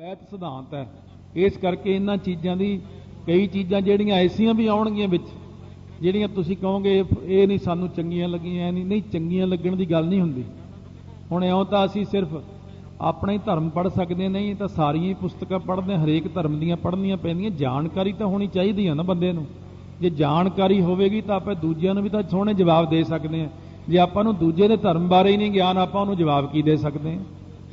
ਵੈਤ ਸਿਧਾਂਤ ਹੈ। ਇਸ ਕਰਕੇ ਇਹਨਾਂ ਚੀਜ਼ਾਂ ਦੀ ਕਈ ਚੀਜ਼ਾਂ ਜਿਹੜੀਆਂ ਐਸੀਆਂ ਵੀ ਆਉਣਗੀਆਂ ਵਿੱਚ, ਜਿਹੜੀਆਂ ਤੁਸੀਂ ਕਹੋਗੇ, ਇਹ- ਨਹੀਂ ਸਾਨੂੰ ਚੰਗੀਆਂ ਲੱਗੀਆਂ, ਇਹ ਨਹੀਂ ਨਹੀਂ ਚੰਗੀਆਂ ਲੱਗਣ ਦੀ ਗੱਲ ਨਹੀਂ ਹੁੰਦੀ। ਹੁਣ ਇਉਂ ਤਾਂ ਅਸੀਂ ਸਿਰਫ ਆਪਣਾ ਹੀ ਧਰਮ ਪੜ੍ਹ ਸਕਦੇ ਨਹੀਂ ਤਾਂ ਸਾਰੀਆਂ ਹੀ ਪੁਸਤਕਾਂ ਪੜ੍ਹਦੇ ਹਰੇਕ ਧਰਮ ਦੀਆਂ ਪੜ੍ਹਨੀਆਂ ਪੈਂਦੀਆਂ। ਜਾਣਕਾਰੀ ਤਾਂ ਹੋਣੀ ਚਾਹੀਦੀ ਹੈ ਨਾ ਬੰਦੇ ਨੂੰ। ਜੇ ਜਾਣਕਾਰੀ ਹੋਵੇਗੀ ਤਾਂ ਆਪਾਂ ਦੂਜਿਆਂ ਨੂੰ ਵੀ ਤਾਂ ਸੋਹਣੇ ਜਵਾਬ ਦੇ ਸਕਦੇ ਹਾਂ। ਜੇ ਆਪਾਂ ਨੂੰ ਦੂਜੇ ਦੇ ਧਰਮ ਬਾਰੇ ਹੀ ਨਹੀਂ ਗਿਆਨ, ਆਪਾਂ ਉਹਨੂੰ ਜਵਾਬ ਕੀ ਦੇ ਸਕਦੇ ਹਾਂ?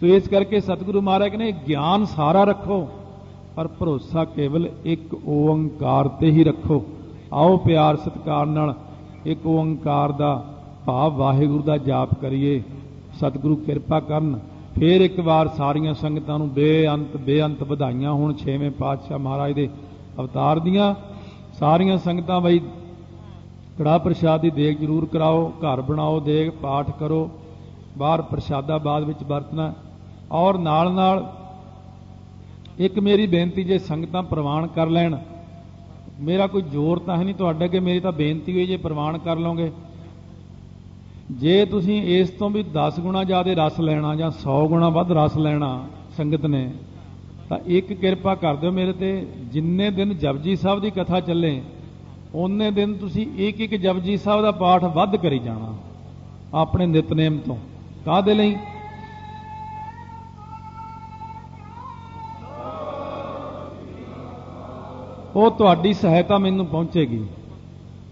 ਸੋ ਇਸ ਕਰਕੇ ਸਤਿਗੁਰੂ ਮਹਾਰਾਜ ਨੇ ਗਿਆਨ ਸਾਰਾ ਰੱਖੋ, ਪਰ ਭਰੋਸਾ ਕੇਵਲ ਇੱਕ ਓੰਕਾਰ ਤੇ ਹੀ ਰੱਖੋ। ਆਓ ਪਿਆਰ ਸਤਿਕਾਰ ਨਾਲ ਇੱਕ ਓੰਕਾਰ ਦਾ ਭਾਵ ਵਾਹਿਗੁਰੂ ਦਾ ਜਾਪ ਕਰੀਏ। ਸਤਿਗੁਰੂ ਕਿਰਪਾ ਕਰਨ, ਫੇਰ ਇੱਕ ਵਾਰ ਸਾਰੀਆਂ ਸੰਗਤਾਂ ਨੂੰ ਬੇਅੰਤ ਬੇਅੰਤ ਵਧਾਈਆਂ ਹੋਣ ਛੇਵੇਂ ਪਾਤਸ਼ਾਹ ਮਹਾਰਾਜ ਦੇ ਅਵਤਾਰ ਦੀਆਂ। ਸਾਰੀਆਂ ਸੰਗਤਾਂ ਬਈ ਕੜਾ ਪ੍ਰਸ਼ਾਦ ਦੀ ਦੇਗ ਜ਼ਰੂਰ ਕਰਾਓ, ਘਰ ਬਣਾਓ, ਦੇਗ ਪਾਠ ਕਰੋ। ਬਾਹਰ ਪ੍ਰਸ਼ਾਦਾ ਬਾਅਦ ਵਿੱਚ ਵਰਤਣਾ। ਔਰ ਨਾਲ ਨਾਲ ਇੱਕ ਮੇਰੀ ਬੇਨਤੀ ਜੇ ਸੰਗਤਾਂ ਪ੍ਰਵਾਨ ਕਰ ਲੈਣ, ਮੇਰਾ ਕੋਈ ਜ਼ੋਰ ਤਾਂ ਹੈ ਨਹੀਂ ਤੁਹਾਡੇ ਅੱਗੇ, ਮੇਰੀ ਤਾਂ ਬੇਨਤੀ ਹੋਈ ਜੇ ਪ੍ਰਵਾਨ ਕਰ ਲਓਗੇ। ਜੇ ਤੁਸੀਂ ਇਸ ਤੋਂ ਵੀ 10 ਗੁਣਾ ਜ਼ਿਆਦਾ ਰਸ ਲੈਣਾ ਜਾਂ 100 ਗੁਣਾ ਵੱਧ ਰਸ ਲੈਣਾ ਸੰਗਤ ਨੇ, ਤਾਂ ਇੱਕ ਕਿਰਪਾ ਕਰ ਦਿਓ ਮੇਰੇ ਤੇ, ਜਿੰਨੇ ਦਿਨ ਜਪਜੀ ਸਾਹਿਬ ਦੀ ਕਥਾ ਚੱਲੇ ਉਹਨੇ ਦਿਨ ਤੁਸੀਂ ਇੱਕ ਇੱਕ ਜਪਜੀ ਸਾਹਿਬ ਦਾ ਪਾਠ ਵੱਧ ਕਰੀ ਜਾਣਾ, ਆਪਣੇ ਨਿਤਨੇਮ ਤੋਂ। ਕਾਹਦੇ ਲਈ? ਉਹ ਤੁਹਾਡੀ ਸਹਾਇਤਾ ਮੈਨੂੰ ਪਹੁੰਚੇਗੀ।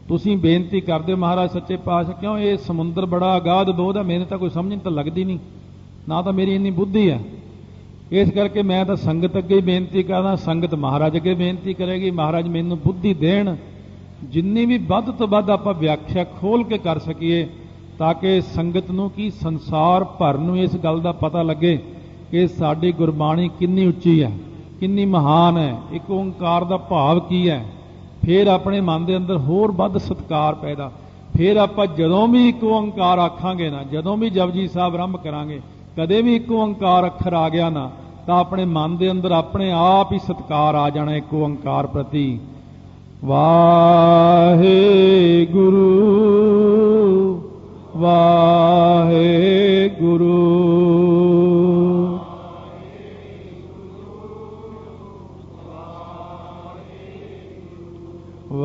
ਤੁਸੀਂ ਬੇਨਤੀ ਕਰਦੇ ਹੋ ਮਹਾਰਾਜ ਸੱਚੇ ਪਾਤਸ਼ਾਹ, ਕਿਉਂ ਇਹ ਸਮੁੰਦਰ ਬੜਾ ਅਗਾਧ ਬੋਧ ਹੈ ਮੈਨੂੰ ਤਾਂ ਕੋਈ ਸਮਝ ਤਾਂ ਲੱਗਦੀ ਨਹੀਂ। ਨਾ ਤਾਂ ਮੇਰੀ ਇੰਨੀ ਬੁੱਧੀ ਹੈ। ਇਸ ਕਰਕੇ ਮੈਂ ਤਾਂ ਸੰਗਤ ਅੱਗੇ ਹੀ ਬੇਨਤੀ ਕਰਦਾ, ਸੰਗਤ ਮਹਾਰਾਜ ਅੱਗੇ ਬੇਨਤੀ ਕਰੇਗੀ, ਮਹਾਰਾਜ ਮੈਨੂੰ ਬੁੱਧੀ ਦੇਣ। ਜਿੰਨੀ ਵੀ ਵੱਧ ਤੋਂ ਵੱਧ ਆਪਾਂ ਵਿਆਖਿਆ ਖੋਲ ਕੇ ਕਰ ਸਕੀਏ, ਤਾਂ ਕਿ ਸੰਗਤ ਨੂੰ ਕੀ ਸੰਸਾਰ ਭਰ ਨੂੰ ਇਸ ਗੱਲ ਦਾ ਪਤਾ ਲੱਗੇ ਕਿ ਸਾਡੀ ਗੁਰਬਾਣੀ ਕਿੰਨੀ ਉੱਚੀ ਹੈ। ਕਿੰਨੀ ਮਹਾਨ ਹੈ, ਇੱਕ ਓੰਕਾਰ ਦਾ ਭਾਵ ਕੀ ਹੈ? ਫਿਰ ਆਪਣੇ ਮਨ ਦੇ ਅੰਦਰ ਹੋਰ ਵੱਧ ਸਤਕਾਰ ਪੈਦਾ। ਫਿਰ ਆਪਾਂ ਜਦੋਂ ਵੀ ਇੱਕ ਓੰਕਾਰ ਆਖਾਂਗੇ ਨਾ, ਜਦੋਂ ਵੀ ਜਪਜੀ ਸਾਹਿਬ ਆਰੰਭ ਕਰਾਂਗੇ, ਕਦੇ ਵੀ ਇੱਕ ਓੰਕਾਰ ਅੱਖਰ ਆ ਗਿਆ ਨਾ, ਤਾਂ ਆਪਣੇ ਮਨ ਦੇ ਅੰਦਰ ਆਪਣੇ ਆਪ ਹੀ ਸਤਕਾਰ ਆ ਜਾਣਾ ਇੱਕ ਓੰਕਾਰ ਪ੍ਰਤੀ। ਵਾਹਿਗੁਰੂ ਵਾਹਿਗੁਰੂ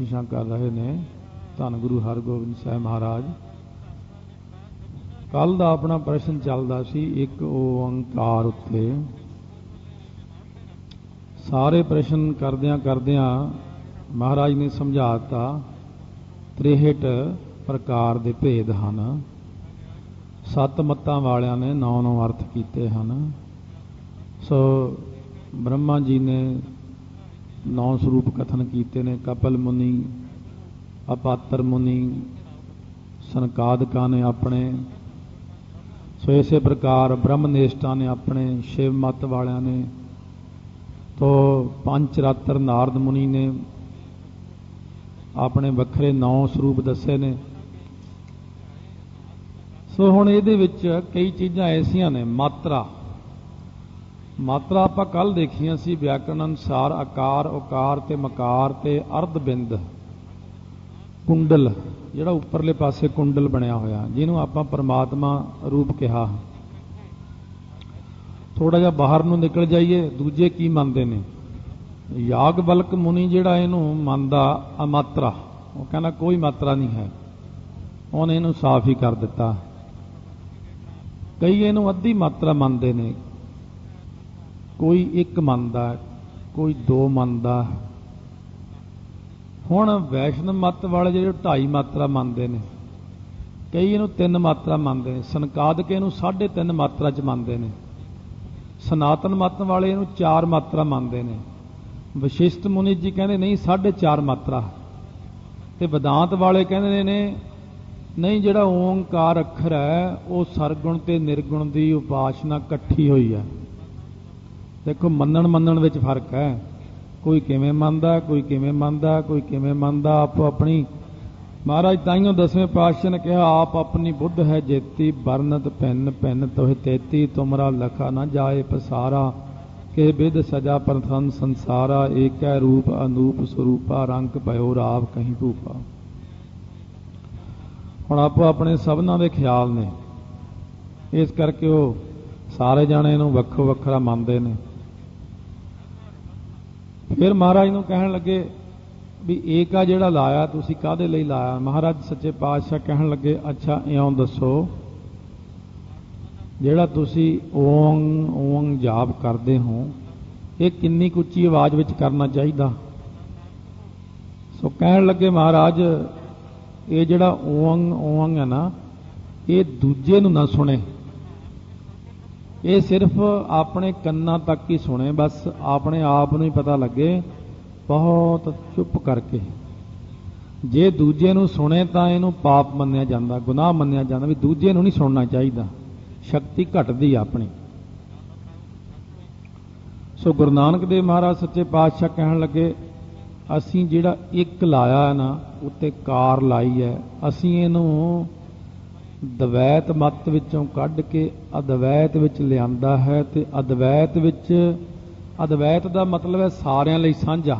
ਬਖਸ਼ਿਸ਼ਾਂ ਕਰ ਰਹੇ ਨੇ। ਧੰਨ ਗੁਰੂ ਹਰਗੋਬਿੰਦ ਸਾਹਿਬ ਮਹਾਰਾਜ। ਕੱਲ ਦਾ ਆਪਣਾ ਪ੍ਰਸ਼ਨ ਚੱਲਦਾ ਸੀ, ਇੱਕ ਓੰਕਾਰ ਉੱਤੇ। ਸਾਰੇ ਪ੍ਰਸ਼ਨ ਕਰਦਿਆਂ ਕਰਦਿਆਂ ਮਹਾਰਾਜ ਨੇ ਸਮਝਾਤਾ 63 ਪ੍ਰਕਾਰ ਦੇ ਭੇਦ ਹਨ। ਸੱਤ ਮੱਤਾਂ ਵਾਲਿਆਂ ਨੇ ਨੌ ਨੌ ਅਰਥ ਕੀਤੇ ਹਨ। ਸੋ ਬ੍ਰਹਮਾ ਜੀ ਨੇ ਨੌ ਸਰੂਪ ਕਥਨ ਕੀਤੇ ਨੇ, ਕਪਲ ਮੁਨੀ, ਅਪਾਤਰ ਮੁਨੀ, ਸਨਕਾਦਕਾਂ ਨੇ ਆਪਣੇ, ਸੋ ਇਸੇ ਪ੍ਰਕਾਰ ਬ੍ਰਹਮਨੇਸ਼ਟਾਂ ਨੇ ਆਪਣੇ ਸ਼ਿਵ ਮਤ ਵਾਲਿਆਂ ਨੇ, ਤੋ ਪੰਜ ਰਾਤਰ ਨਾਰਦ ਮੁਨੀ ਨੇ ਆਪਣੇ ਵੱਖਰੇ ਨੌ ਸਰੂਪ ਦੱਸੇ ਨੇ। ਸੋ ਹੁਣ ਇਹਦੇ ਵਿੱਚ ਕਈ ਚੀਜ਼ਾਂ ਐਸੀਆਂ ਨੇ, ਮਾਤਰਾ। ਮਾਤਰਾ ਆਪਾਂ ਕੱਲ ਦੇਖੀਆਂ ਸੀ ਵਿਆਕਰਣ ਅਨੁਸਾਰ ਆਕਾਰ, ਉਕਾਰ ਤੇ ਮਕਾਰ ਤੇ ਅਰਧ ਬਿੰਦ ਕੁੰਡਲ, ਜਿਹੜਾ ਉੱਪਰਲੇ ਪਾਸੇ ਕੁੰਡਲ ਬਣਿਆ ਹੋਇਆ, ਜਿਹਨੂੰ ਆਪਾਂ ਪਰਮਾਤਮਾ ਰੂਪ ਕਿਹਾ। ਥੋੜਾ ਜਿਹਾ ਬਾਹਰ ਨੂੰ ਨਿਕਲ ਜਾਈਏ, ਦੂਜੇ ਕੀ ਮੰਨਦੇ ਨੇ? ਯਾਗ ਬਲਕ ਮੁਨੀ ਜਿਹੜਾ ਇਹਨੂੰ ਮੰਨਦਾ, ਅਮਾਤਰਾ। ਉਹ ਕਹਿੰਦਾ ਕੋਈ ਮਾਤਰਾ ਨਹੀਂ ਹੈ। ਉਹਨੇ ਇਹਨੂੰ ਸਾਫ਼ ਹੀ ਕਰ ਦਿੱਤਾ। ਕਈ ਇਹਨੂੰ ਅੱਧੀ ਮਾਤਰਾ ਮੰਨਦੇ ਨੇ। ਕੋਈ ਇੱਕ ਮੰਨਦਾ, ਕੋਈ ਦੋ ਮੰਨਦਾ। ਹੁਣ ਵੈਸ਼ਨਵ ਮਤ ਵਾਲੇ ਜਿਹੜੇ ਢਾਈ ਮਾਤਰਾ ਮੰਨਦੇ ਨੇ, ਕਈ ਇਹਨੂੰ ਤਿੰਨ ਮਾਤਰਾ ਮੰਨਦੇ ਨੇ, ਸੰਕਾਦਕ ਇਹਨੂੰ ਸਾਢੇ ਤਿੰਨ ਮਾਤਰਾ ਚ ਮੰਨਦੇ ਨੇ। ਸਨਾਤਨ ਮਤ ਵਾਲੇ ਇਹਨੂੰ ਚਾਰ ਮਾਤਰਾ ਮੰਨਦੇ ਨੇ। ਵਿਸ਼ਿਸ਼ਟ ਮੁਨੀ ਜੀ ਕਹਿੰਦੇ ਨਹੀਂ, ਸਾਢੇ ਚਾਰ ਮਾਤਰਾ। ਤੇ ਵਿਦਾਂਤ ਵਾਲੇ ਕਹਿੰਦੇ ਨੇ, ਨਹੀਂ ਜਿਹੜਾ ਓੰਕਾਰ ਅੱਖਰ ਹੈ, ਉਹ ਸਰਗੁਣ ਤੇ ਨਿਰਗੁਣ ਦੀ ਉਪਾਸਨਾ ਇਕੱਠੀ ਹੋਈ ਹੈ। ਦੇਖੋ, ਮੰਨਣ ਮੰਨਣ ਵਿੱਚ ਫ਼ਰਕ ਹੈ। ਕੋਈ ਕਿਵੇਂ ਮੰਨਦਾ, ਕੋਈ ਕਿਵੇਂ ਮੰਨਦਾ, ਕੋਈ ਕਿਵੇਂ ਮੰਨਦਾ, ਆਪੋ ਆਪਣੀ। ਮਹਾਰਾਜ ਤਾਈਓ ਦਸਵੇਂ ਪਾਤਸ਼ਾਹ ਨੇ ਕਿਹਾ, ਆਪ ਆਪਣੀ ਬੁੱਧ ਹੈ ਜੇਤੀ ਬਰਨਤ ਪੈਨ ਪੈਨ ਤੋਹਿ ਤੇਤੀ, ਤੁਮਰਾ ਲਖਾ ਨਾ ਜਾਏ ਪਸਾਰਾ। ਕੇ ਵਿਦ ਸਜਾ ਪ੍ਰਥਮ ਸੰਸਾਰਾ, ਏਕੈ ਰੂਪ ਅਨੂਪ ਸਰੂਪਾ, ਰੰਗ ਭਇਓ ਰਾਵ ਕਹੀਂ ਭੂਪਾ। ਹੁਣ ਆਪੋ ਆਪਣੇ ਸਭਨਾਂ ਦੇ ਖਿਆਲ ਨੇ। ਇਸ ਕਰਕੇ ਉਹ ਸਾਰੇ ਜਾਣੇ ਨੂੰ ਵੱਖੋ ਵੱਖਰਾ ਮੰਨਦੇ ਨੇ। ਫਿਰ ਮਹਾਰਾਜ ਨੂੰ ਕਹਿਣ ਲੱਗੇ ਵੀ ਏਕਾ ਜਿਹੜਾ ਲਾਇਆ, ਤੁਸੀਂ ਕਾਦੇ ਲਈ ਲਾਇਆ? ਮਹਾਰਾਜ ਸੱਚੇ ਪਾਤਸ਼ਾਹ ਕਹਿਣ ਲੱਗੇ, ਅੱਛਾ, ਇਉਂ ਦੱਸੋ, ਜਿਹੜਾ ਤੁਸੀਂ ਓੰ ਓੰ ਜਾਪ ਕਰਦੇ ਹੋ, ਇਹ ਕਿੰਨੀ ਕੁ ਉੱਚੀ ਆਵਾਜ਼ ਵਿੱਚ ਕਰਨਾ ਚਾਹੀਦਾ? ਸੋ ਕਹਿਣ ਲੱਗੇ ਮਹਾਰਾਜ, ਇਹ ਜਿਹੜਾ ਓੰ ਓੰ ਹੈ ਨਾ, ਇਹ ਦੂਜੇ ਨੂੰ ਨਾ ਸੁਣੇ। ਇਹ ਸਿਰਫ ਆਪਣੇ ਕੰਨਾਂ ਤੱਕ ਹੀ ਸੁਣੇ, ਬਸ ਆਪਣੇ ਆਪ ਨੂੰ ਹੀ ਪਤਾ ਲੱਗੇ, ਬਹੁਤ ਚੁੱਪ ਕਰਕੇ। ਜੇ ਦੂਜੇ ਨੂੰ ਸੁਣੇ ਤਾਂ ਇਹਨੂੰ ਪਾਪ ਮੰਨਿਆ ਜਾਂਦਾ, ਗੁਨਾਹ ਮੰਨਿਆ ਜਾਂਦਾ, ਵੀ ਦੂਜੇ ਨੂੰ ਨਹੀਂ ਸੁਣਨਾ ਚਾਹੀਦਾ। ਸ਼ਕਤੀ ਘਟਦੀ ਆਪਣੀ। ਸੋ ਗੁਰੂ ਨਾਨਕ ਦੇਵ ਮਹਾਰਾਜ ਸੱਚੇ ਪਾਤਸ਼ਾਹ ਕਹਿਣ ਲੱਗੇ, ਅਸੀਂ ਜਿਹੜਾ ਇੱਕ ਲਾਇਆ ਹੈ ਨਾ, ਉੱਤੇ ਕਾਰ ਲਾਈ ਹੈ, ਅਸੀਂ ਇਹਨੂੰ ਦਵੈਤ ਮਤ ਵਿੱਚੋਂ ਕੱਢ ਕੇ ਅਦਵੈਤ ਵਿੱਚ ਲਿਆਂਦਾ ਹੈ ਤੇ ਅਦਵੈਤ ਵਿੱਚ, ਅਦਵੈਤ ਦਾ ਮਤਲਬ ਹੈ ਸਾਰਿਆਂ ਲਈ ਸਾਂਝਾ।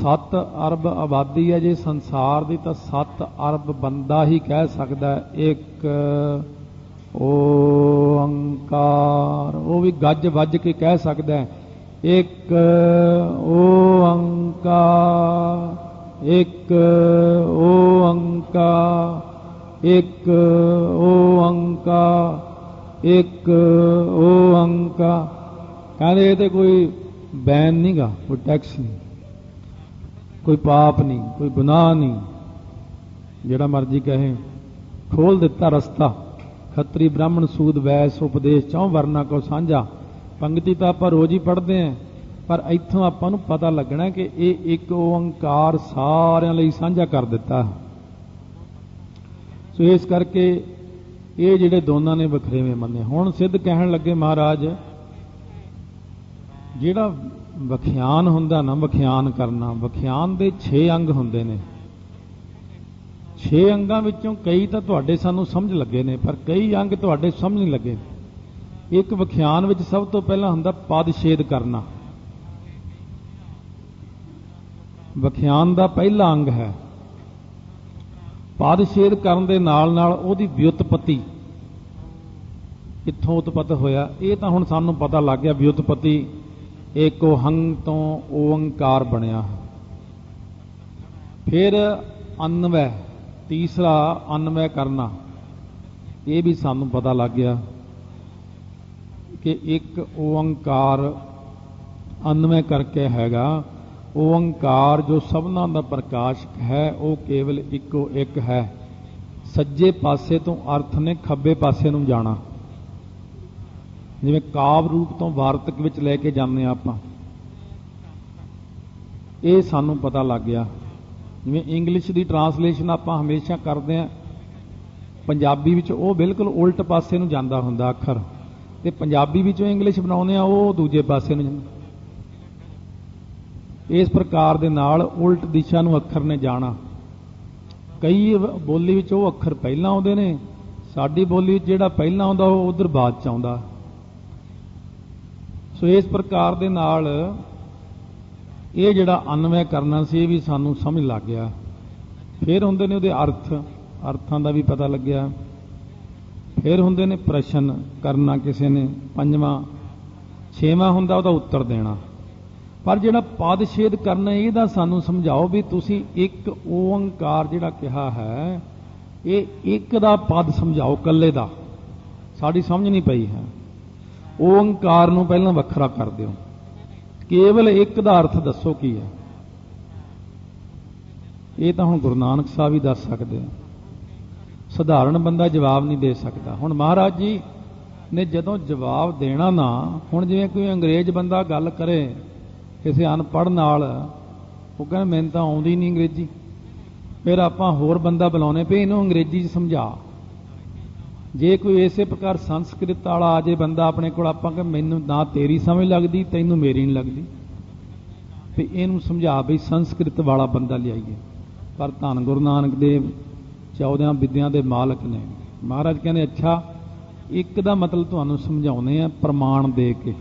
7 ਅਰਬ ਆਬਾਦੀ ਹੈ ਜੇ ਸੰਸਾਰ ਦੀ ਤਾਂ 7 ਅਰਬ ਬੰਦਾ ਹੀ ਕਹਿ ਸਕਦਾ ਹੈ। ਇੱਕ ਓੰਕਾਰ ਉਹ ਵੀ ਗੱਜ ਵੱਜ ਕੇ ਕਹਿ ਸਕਦਾ ਹੈ। ਇੱਕ ਓੰਕਾਰ ਇੱਕ ਓੰਕਾਰ ਇੱਕ ਓੰਕਾਰ ਇੱਕ ਓੰਕਾਰ। ਕਹਿੰਦੇ ਇਹ ਤੇ ਕੋਈ ਬੈਨ ਨਹੀਂਗਾ ਕੋਈ ਟੈਕਸ ਨਹੀਂ ਕੋਈ ਪਾਪ ਨਹੀਂ ਕੋਈ ਗੁਨਾਹ ਨਹੀਂ ਜਿਹੜਾ ਮਰਜ਼ੀ ਕਹੇ, ਖੋਲ ਦਿੱਤਾ ਰਸਤਾ। ਖੱਤਰੀ ਬ੍ਰਾਹਮਣ ਸੂਦ ਵੈਸ ਉਪਦੇਸ਼ ਚੌਂ ਵਰਨਾ ਕੋ ਸਾਂਝਾ। ਪੰਕਤੀ ਤਾਂ ਆਪਾਂ ਰੋਜ਼ ਹੀ ਪੜ੍ਹਦੇ ਆਂ। ਪਰ ਇੱਥੋਂ ਆਪਾਂ ਨੂੰ ਪਤਾ ਲੱਗਣਾ ਕਿ ਇਹ ਇੱਕ ਓੰਕਾਰ ਸਾਰਿਆਂ ਲਈ ਸਾਂਝਾ ਕਰ ਦਿੱਤਾ। ਸੋ ਇਸ ਕਰਕੇ ਇਹ ਜਿਹੜੇ ਦੋਨਾਂ ਨੇ ਵਖਰੇਵੇਂ ਮੰਨੇ। ਹੁਣ ਸਿੱਧ ਕਹਿਣ ਲੱਗੇ ਮਹਾਰਾਜ, ਜਿਹੜਾ ਵਿਖਿਆਨ ਹੁੰਦਾ ਨਾ, ਵਿਖਿਆਨ ਕਰਨਾ, ਵਿਖਿਆਨ ਦੇ 6 ਅੰਗ ਹੁੰਦੇ ਨੇ। 6 ਅੰਗਾਂ ਵਿੱਚੋਂ ਕਈ ਤਾਂ ਤੁਹਾਡੇ ਸਾਨੂੰ ਸਮਝ ਲੱਗੇ ਨੇ, ਪਰ ਕਈ ਅੰਗ ਤੁਹਾਡੇ ਸਮਝ ਨਹੀਂ ਲੱਗੇ। ਇੱਕ ਵਿਖਿਆਨ ਵਿੱਚ ਸਭ ਤੋਂ ਪਹਿਲਾਂ ਹੁੰਦਾ ਪਦ ਛੇਦ ਕਰਨਾ। ਵਿਖਿਆਨ ਦਾ ਪਹਿਲਾ ਅੰਗ ਹੈ। ਪਦ ਕਰਨ ਦੇ ਨਾਲ ਨਾਲ ਉਹਦੀ ਵਿਉਤਪਤੀ ਕਿੱਥੋਂ ਉਤਪਤ ਹੋਇਆ, ਇਹ ਤਾਂ ਹੁਣ ਸਾਨੂੰ ਪਤਾ ਲੱਗ ਗਿਆ ਵਿਉਤਪਤੀ ਏਕੋ ਹੰਗ ਤੋਂ ਓੰਕਾਰ ਬਣਿਆ ਫਿਰ ਅਨਵੈ, ਤੀਸਰਾ ਅਨਵੈ ਕਰਨਾ, ਇਹ ਵੀ ਸਾਨੂੰ ਪਤਾ ਲੱਗ ਗਿਆ ਕਿ ਇੱਕ ਓੰਕਾਰ ਅਨਵੈ ਕਰਕੇ ਹੈਗਾ। ਓੰਕਾਰ ਜੋ ਸਭਨਾ ਦਾ ਪ੍ਰਕਾਸ਼ਕ ਹੈ, ਉਹ ਕੇਵਲ ਇੱਕੋ ਇੱਕ ਹੈ। ਸੱਜੇ ਪਾਸੇ ਤੋਂ ਅਰਥ ਨੇ ਖੱਬੇ ਪਾਸੇ ਨੂੰ ਜਾਣਾ। ਜਿਵੇਂ ਕਾਵ ਰੂਪ ਤੋਂ ਵਾਰਤਕ ਵਿੱਚ ਲੈ ਕੇ ਜਾਂਦੇ ਆ ਆਪਾਂ। ਇਹ ਸਾਨੂੰ ਪਤਾ ਲੱਗ ਗਿਆ। ਜਿਵੇਂ ਇੰਗਲਿਸ਼ ਦੀ ਟਰਾਂਸਲੇਸ਼ਨ ਆਪਾਂ ਹਮੇਸ਼ਾ ਕਰਦੇ ਆ ਪੰਜਾਬੀ ਵਿੱਚ ਉਹ ਬਿਲਕੁਲ ਉਲਟ ਪਾਸੇ ਨੂੰ ਜਾਂਦਾ ਹੁੰਦਾ ਅੱਖਰ। ਤੇ ਪੰਜਾਬੀ ਵਿੱਚੋਂ ਇੰਗਲਿਸ਼ ਬਣਾਉਂਦੇ ਆ ਉਹ ਦੂਜੇ ਪਾਸੇ ਨੂੰ ਜਾਂਦਾ। ਇਸ ਪ੍ਰਕਾਰ ਦੇ ਨਾਲ ਉਲਟ ਦਿਸ਼ਾ ਨੂੰ ਅੱਖਰ ਨੇ ਜਾਣਾ। ਕਈ ਬੋਲੀ ਵਿੱਚ ਉਹ ਅੱਖਰ ਪਹਿਲਾਂ ਆਉਂਦੇ ਨੇ, ਸਾਡੀ ਬੋਲੀ ਵਿੱਚ ਜਿਹੜਾ ਪਹਿਲਾਂ ਆਉਂਦਾ, ਉਹ ਉਧਰ ਬਾਅਦ ਚ ਆਉਂਦਾ। ਸੋ ਇਸ ਪ੍ਰਕਾਰ ਦੇ ਨਾਲ ਇਹ ਜਿਹੜਾ ਅਨਵੈ ਕਰਨਾ ਸੀ, ਇਹ ਵੀ ਸਾਨੂੰ ਸਮਝ ਲੱਗ ਗਿਆ। ਫਿਰ ਹੁੰਦੇ ਨੇ ਉਹਦੇ ਅਰਥ, ਅਰਥਾਂ ਦਾ ਵੀ ਪਤਾ ਲੱਗਿਆ। ਫਿਰ ਹੁੰਦੇ ਨੇ ਪ੍ਰਸ਼ਨ ਕਰਨਾ ਕਿਸੇ ਨੇ, ਪੰਜਵਾਂ, ਛੇਵਾਂ ਹੁੰਦਾ, ਉਹਦਾ ਉੱਤਰ ਦੇਣਾ। ਪਰ ਜਿਹੜਾ ਪਦ ਛੇਦ ਕਰਨਾ ਇਹਦਾ ਸਾਨੂੰ ਸਮਝਾਓ ਵੀ ਤੁਸੀਂ ਇੱਕ ਓੰਕਾਰ ਜਿਹੜਾ ਕਿਹਾ ਹੈ, ਇਹ ਇੱਕ ਦਾ ਪਦ ਸਮਝਾਓ ਕੱਲੇ ਦਾ। ਸਾਡੀ ਸਮਝ ਨਹੀਂ ਪਈ ਹੈ। ਓੰਕਾਰ ਨੂੰ ਪਹਿਲਾਂ ਵੱਖਰਾ ਕਰ ਦਿਓ। ਕੇਵਲ ਇੱਕ ਦਾ ਅਰਥ ਦੱਸੋ ਕੀ ਹੈ? ਇਹ ਤਾਂ ਹੁਣ ਗੁਰੂ ਨਾਨਕ ਸਾਹਿਬ ਹੀ ਦੱਸ ਸਕਦੇ ਆ। ਸਧਾਰਨ ਬੰਦਾ ਜਵਾਬ ਨਹੀਂ ਦੇ ਸਕਦਾ। ਹੁਣ ਮਹਾਰਾਜ ਜੀ ਨੇ ਜਦੋਂ ਜਵਾਬ ਦੇਣਾ ਨਾ, ਹੁਣ ਜਿਵੇਂ ਕੋਈ ਅੰਗਰੇਜ਼ ਬੰਦਾ ਗੱਲ ਕਰੇ ਕਿਸੇ ਅਨਪੜ੍ਹ ਨਾਲ, ਉਹ ਕਹਿੰਦਾ, ਮੈਨੂੰ ਤਾਂ ਆਉਂਦੀ ਨਹੀਂ ਅੰਗਰੇਜ਼ੀ। ਫਿਰ ਆਪਾਂ ਹੋਰ ਬੰਦਾ ਬੁਲਾਉਨੇ ਪਏ ਇਹਨੂੰ ਅੰਗਰੇਜ਼ੀ ਚ ਸਮਝਾ। ਜੇ ਕੋਈ ਇਸੇ ਪ੍ਰਕਾਰ ਸੰਸਕ੍ਰਿਤ ਵਾਲਾ ਆ ਜੇ ਬੰਦਾ ਆਪਣੇ ਕੋਲ, ਆਪਾਂ ਕਿ ਮੈਨੂੰ ਨਾ ਤੇਰੀ ਸਮਝ ਲੱਗਦੀ, ਤੈਨੂੰ ਮੇਰੀ ਨਹੀਂ ਲੱਗਦੀ। ਤੇ ਇਹਨੂੰ ਸਮਝਾ ਵੀ ਸੰਸਕ੍ਰਿਤ ਵਾਲਾ ਬੰਦਾ ਲਿਆਈਏ। ਪਰ ਧੰਨ ਗੁਰੂ ਨਾਨਕ ਦੇਵ 14 ਵਿਦਿਆ ਦੇ ਮਾਲਕ ਨੇ। ਮਹਾਰਾਜ ਕਹਿੰਦੇ, ਅੱਛਾ, ਇੱਕ ਦਾ ਮਤਲਬ ਤੁਹਾਨੂੰ ਸਮਝਾਉਨੇ ਆ ਪ੍ਰਮਾਣ ਦੇ ਕੇ।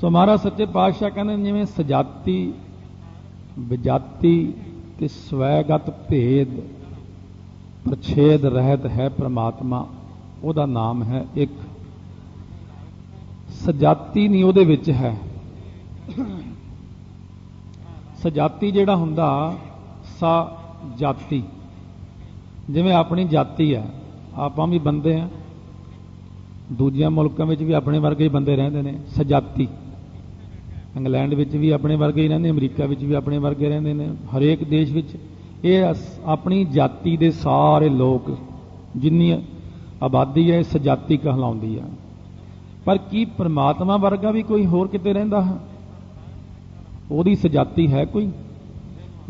ਸੋ ਮਹਾਰਾਜ ਸੱਚੇ ਪਾਤਸ਼ਾਹ ਕਹਿੰਦੇ ਜਿਵੇਂ ਸਜਾਤੀ, ਵਿਜਾਤੀ ਤੇ ਸਵੈਗਤ ਭੇਦ, ਪ੍ਰਛੇਦ ਰਹਿਤ ਹੈ ਪ੍ਰਮਾਤਮਾ, ਉਹਦਾ ਨਾਮ ਹੈ ਇੱਕ। ਸਜਾਤੀ ਨਹੀਂ ਉਹਦੇ ਵਿੱਚ ਹੈ। ਸਜਾਤੀ ਜਿਹੜਾ ਹੁੰਦਾ, ਸਾ ਜਾਤੀ। ਜਿਵੇਂ ਆਪਣੀ ਜਾਤੀ ਹੈ, ਆਪਾਂ ਵੀ ਬੰਦੇ ਆ ਦੂਜਿਆਂ ਮੁਲਕਾਂ ਵਿੱਚ ਵੀ ਆਪਣੇ ਵਰਗੇ ਹੀ ਬੰਦੇ ਰਹਿੰਦੇ ਨੇ, ਸਜਾਤੀ। ਇੰਗਲੈਂਡ ਵਿੱਚ ਵੀ ਆਪਣੇ ਵਰਗੇ ਹੀ ਰਹਿੰਦੇ, ਅਮਰੀਕਾ ਵਿੱਚ ਵੀ ਆਪਣੇ ਵਰਗੇ ਰਹਿੰਦੇ ਨੇ, ਹਰੇਕ ਦੇਸ਼ ਵਿੱਚ। ਇਹ ਅਸ- ਆਪਣੀ ਜਾਤੀ ਦੇ ਸਾਰੇ ਲੋਕ, ਜਿੰਨੀ ਆਬਾਦੀ ਹੈ, ਇਸ ਜਾਤੀ ਕਹਿਲਾਉਂਦੀ ਆ। ਪਰ ਕੀ ਪ੍ਰਮਾਤਮਾ ਵਰਗਾ ਵੀ ਕੋਈ ਹੋਰ ਕਿਤੇ ਰਹਿੰਦਾ? ਹੈ ਉਹਦੀ ਸਜਾਤੀ ਹੈ ਕੋਈ?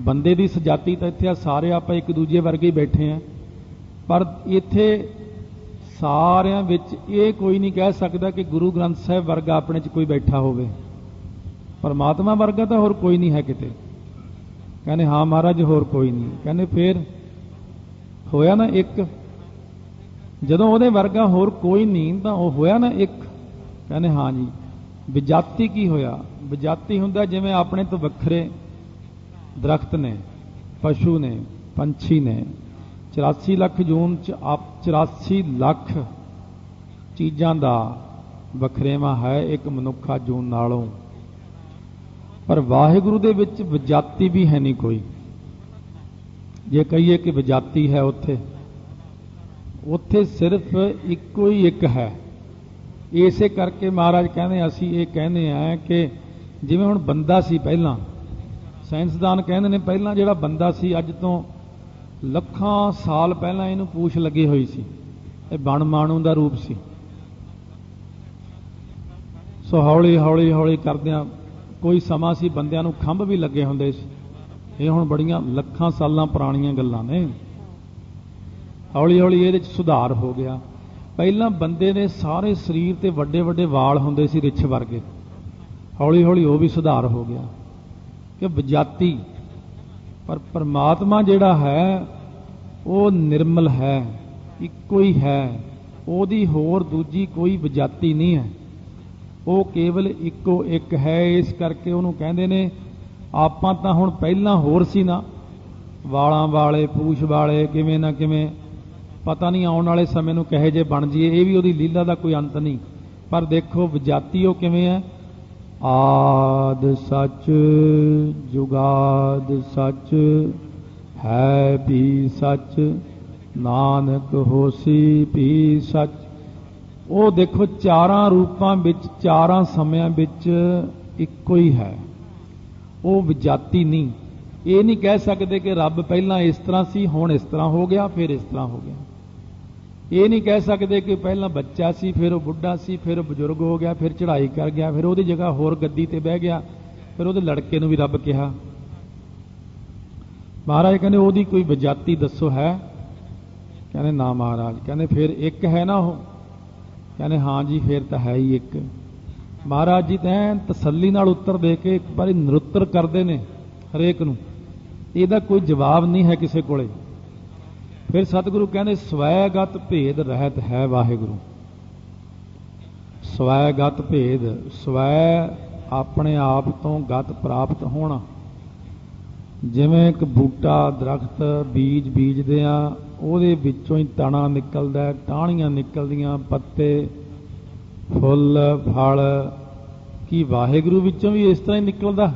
ਬੰਦੇ ਦੀ ਸਜਾਤੀ ਤਾਂ ਇੱਥੇ ਆ, ਸਾਰੇ ਆਪਾਂ ਇੱਕ ਦੂਜੇ ਵਰਗੇ ਹੀ ਬੈਠੇ ਆ। ਪਰ ਇੱਥੇ ਸਾਰਿਆਂ ਵਿੱਚ ਇਹ ਕੋਈ ਨਹੀਂ ਕਹਿ ਸਕਦਾ ਕਿ ਗੁਰੂ ਗ੍ਰੰਥ ਸਾਹਿਬ ਵਰਗਾ ਆਪਣੇ 'ਚ ਕੋਈ ਬੈਠਾ ਹੋਵੇ। ਪਰਮਾਤਮਾ ਵਰਗਾ ਤਾਂ ਹੋਰ ਕੋਈ ਨਹੀਂ ਹੈ ਕਿਤੇ। ਕਹਿੰਦੇ, ਹਾਂ ਮਹਾਰਾਜ, ਹੋਰ ਕੋਈ ਨਹੀਂ। ਕਹਿੰਦੇ, ਫੇਰ ਹੋਇਆ ਨਾ ਇੱਕ। ਜਦੋਂ ਉਹਦੇ ਵਰਗਾ ਹੋਰ ਕੋਈ ਨਹੀਂ, ਤਾਂ ਉਹ ਹੋਇਆ ਨਾ ਇੱਕ। ਕਹਿੰਦੇ, ਹਾਂ ਜੀ। ਵਿਜਾਤੀ ਕੀ ਹੋਇਆ? ਵਿਜਾਤੀ ਹੁੰਦਾ ਜਿਵੇਂ ਆਪਣੇ ਤੋਂ ਵੱਖਰੇ ਦਰਖਤ ਨੇ, ਪਸ਼ੂ ਨੇ, ਪੰਛੀ ਨੇ। 84 ਲੱਖ ਜੂਨ ਚ ਆਪ 84 ਲੱਖ ਚੀਜ਼ਾਂ ਦਾ ਵਖਰੇਵਾ ਹੈ ਇੱਕ ਮਨੁੱਖਾ ਜੂਨ ਨਾਲੋਂ। ਪਰ ਵਾਹਿਗੁਰੂ ਦੇ ਵਿੱਚ ਵਿਜਾਤੀ ਵੀ ਹੈ ਨਹੀਂ ਕੋਈ। ਜੇ ਕਹੀਏ ਕਿ ਵਿਜਾਤੀ ਹੈ ਉੱਥੇ ਉੱਥੇ ਸਿਰਫ ਇੱਕੋ ਹੀ ਇੱਕ ਹੈ। ਇਸੇ ਕਰਕੇ ਮਹਾਰਾਜ ਕਹਿੰਦੇ, ਅਸੀਂ ਇਹ ਕਹਿੰਦੇ ਆ ਕਿ ਜਿਵੇਂ ਹੁਣ ਬੰਦਾ ਸੀ ਪਹਿਲਾਂ, ਸਾਇੰਸਦਾਨ ਕਹਿੰਦੇ ਨੇ ਪਹਿਲਾਂ ਜਿਹੜਾ ਬੰਦਾ ਸੀ, ਅੱਜ ਤੋਂ ਲੱਖਾਂ ਸਾਲ ਪਹਿਲਾਂ ਇਹਨੂੰ ਪੂਛ ਲੱਗੀ ਹੋਈ ਸੀ। ਇਹ ਬਣ ਮਾਣੂ ਦਾ ਰੂਪ ਸੀ। ਸੋ ਹੌਲੀ ਹੌਲੀ ਹੌਲੀ ਕਰਦਿਆਂ ਕੋਈ ਸਮਾਂ ਸੀ ਬੰਦਿਆਂ ਨੂੰ ਖੰਭ ਵੀ ਲੱਗੇ ਹੁੰਦੇ ਸੀ। ਇਹ ਹੁਣ ਬੜੀਆਂ ਲੱਖਾਂ ਸਾਲਾਂ ਪੁਰਾਣੀਆਂ ਗੱਲਾਂ ਨੇ। ਹੌਲੀ ਹੌਲੀ ਇਹਦੇ ਚ ਸੁਧਾਰ ਹੋ ਗਿਆ। ਪਹਿਲਾਂ ਬੰਦੇ ਦੇ ਸਾਰੇ ਸਰੀਰ ਤੇ ਵੱਡੇ ਵੱਡੇ ਵਾਲ ਹੁੰਦੇ ਸੀ ਰਿੱਛ ਵਰਗੇ। ਹੌਲੀ ਹੌਲੀ ਉਹ ਵੀ ਸੁਧਾਰ ਹੋ ਗਿਆ। ਕਿ ਵਿਜਾਤੀ, ਪਰ ਪਰਮਾਤਮਾ ਜਿਹੜਾ ਹੈ, ਉਹ ਨਿਰਮਲ ਹੈ, ਇੱਕੋ ਹੀ ਹੈ। ਉਹਦੀ ਹੋਰ ਦੂਜੀ ਕੋਈ ਵਿਜਾਤੀ ਨਹੀਂ ਹੈ। ਉਹ ਕੇਵਲ ਇੱਕੋ ਇੱਕ ਹੈ, ਇਸ ਕਰਕੇ ਉਹਨੂੰ ਕਹਿੰਦੇ ਨੇ, ਆਪਾਂ ਤਾਂ ਹੁਣ ਪਹਿਲਾਂ ਹੋਰ ਸੀ ਨਾ। ਵਾਲਾਂ ਵਾਲੇ, ਪੂਛ ਵਾਲੇ, ਕਿਵੇਂ ਨਾ ਕਿਵੇਂ, ਪਤਾ ਨਹੀਂ ਆਉਣ ਵਾਲੇ ਸਮੇਂ ਨੂੰ ਕਹੇ ਜੇ ਬਣ ਜੀਏ ਇਹ ਵੀ ਉਹਦੀ ਲੀਲਾ ਦਾ ਕੋਈ ਅੰਤ ਨਹੀਂ। ਪਰ ਦੇਖੋ, ਵਿਜਾਤੀ ਉਹ ਕਿਵੇਂ ਹੈ? ਆਦ ਸੱਚ, ਜੁਗਾਦ ਸੱਚ, ਹੈ ਵੀ ਸੱਚ, ਨਾਨਕ ਹੋਸੀ ਵੀ ਸੱਚ। ਉਹ ਦੇਖੋ ਚਾਰਾਂ ਰੂਪਾਂ ਵਿੱਚ, ਚਾਰਾਂ ਸਮਿਆਂ ਵਿੱਚ ਇੱਕੋ ਹੀ ਹੈ। ਉਹ ਵਿਜਾਤੀ ਨਹੀਂ। ਇਹ ਨਹੀਂ ਕਹਿ ਸਕਦੇ ਕਿ ਰੱਬ ਪਹਿਲਾਂ ਇਸ ਤਰ੍ਹਾਂ ਸੀ, ਹੁਣ ਇਸ ਤਰ੍ਹਾਂ ਹੋ ਗਿਆ, ਫਿਰ ਇਸ ਤਰ੍ਹਾਂ ਹੋ ਗਿਆ। ਇਹ ਨਹੀਂ ਕਹਿ ਸਕਦੇ ਕਿ ਪਹਿਲਾਂ ਬੱਚਾ ਸੀ, ਫਿਰ ਉਹ ਬੁੱਢਾ ਸੀ, ਫਿਰ ਉਹ ਬਜ਼ੁਰਗ ਹੋ ਗਿਆ, ਫਿਰ ਚੜ੍ਹਾਈ ਕਰ ਗਿਆ, ਫਿਰ ਉਹਦੀ ਜਗ੍ਹਾ ਹੋਰ ਗੱਦੀ ਤੇ ਬਹਿ ਗਿਆ, ਫਿਰ ਉਹਦੇ ਲੜਕੇ ਨੂੰ ਵੀ ਰੱਬ ਕਿਹਾ। ਮਹਾਰਾਜ ਕਹਿੰਦੇ, ਉਹਦੀ ਕੋਈ ਵਿਜਾਤੀ ਦੱਸੋ ਹੈ? ਕਹਿੰਦੇ, ਨਾ ਮਹਾਰਾਜ। ਕਹਿੰਦੇ, ਫਿਰ ਇੱਕ ਹੈ ਨਾ ਉਹ। ਕਹਿੰਦੇ, ਹਾਂ ਜੀ, ਫਿਰ ਤਾਂ ਹੈ ਹੀ ਇੱਕ। ਮਹਾਰਾਜ ਜੀ ਤਾਂ ਤਸੱਲੀ ਨਾਲ ਉੱਤਰ ਦੇ ਕੇ ਇੱਕ ਵਾਰੀ ਨਿਰੁੱਤਰ ਕਰਦੇ ਨੇ ਹਰੇਕ ਨੂੰ। ਇਹਦਾ ਕੋਈ ਜਵਾਬ ਨਹੀਂ ਹੈ ਕਿਸੇ ਕੋਲੇ। ਫਿਰ ਸਤਿਗੁਰੂ ਕਹਿੰਦੇ, ਸਵੈਗਤ ਭੇਦ ਰਹਿਤ ਹੈ ਵਾਹਿਗੁਰੂ। ਸਵੈਗਤ ਭੇਦ, ਸਵੈ ਆਪਣੇ ਆਪ ਤੋਂ ਗਤ ਪ੍ਰਾਪਤ ਹੋਣਾ। ਜਿਵੇਂ ਇੱਕ ਬੂਟਾ ਦਰਖਤ ਬੀਜ ਬੀਜਦੇ ਆ ਉਹਦੇ ਵਿੱਚੋਂ ਹੀ ਤਣਾ ਨਿਕਲਦਾ ਟਾਹਣੀਆਂ ਨਿਕਲਦੀਆਂ, ਪੱਤੇ, ਫੁੱਲ, ਫਲ। ਕੀ ਵਾਹਿਗੁਰੂ ਵਿੱਚੋਂ ਵੀ ਇਸ ਤਰ੍ਹਾਂ ਹੀ ਨਿਕਲਦਾ?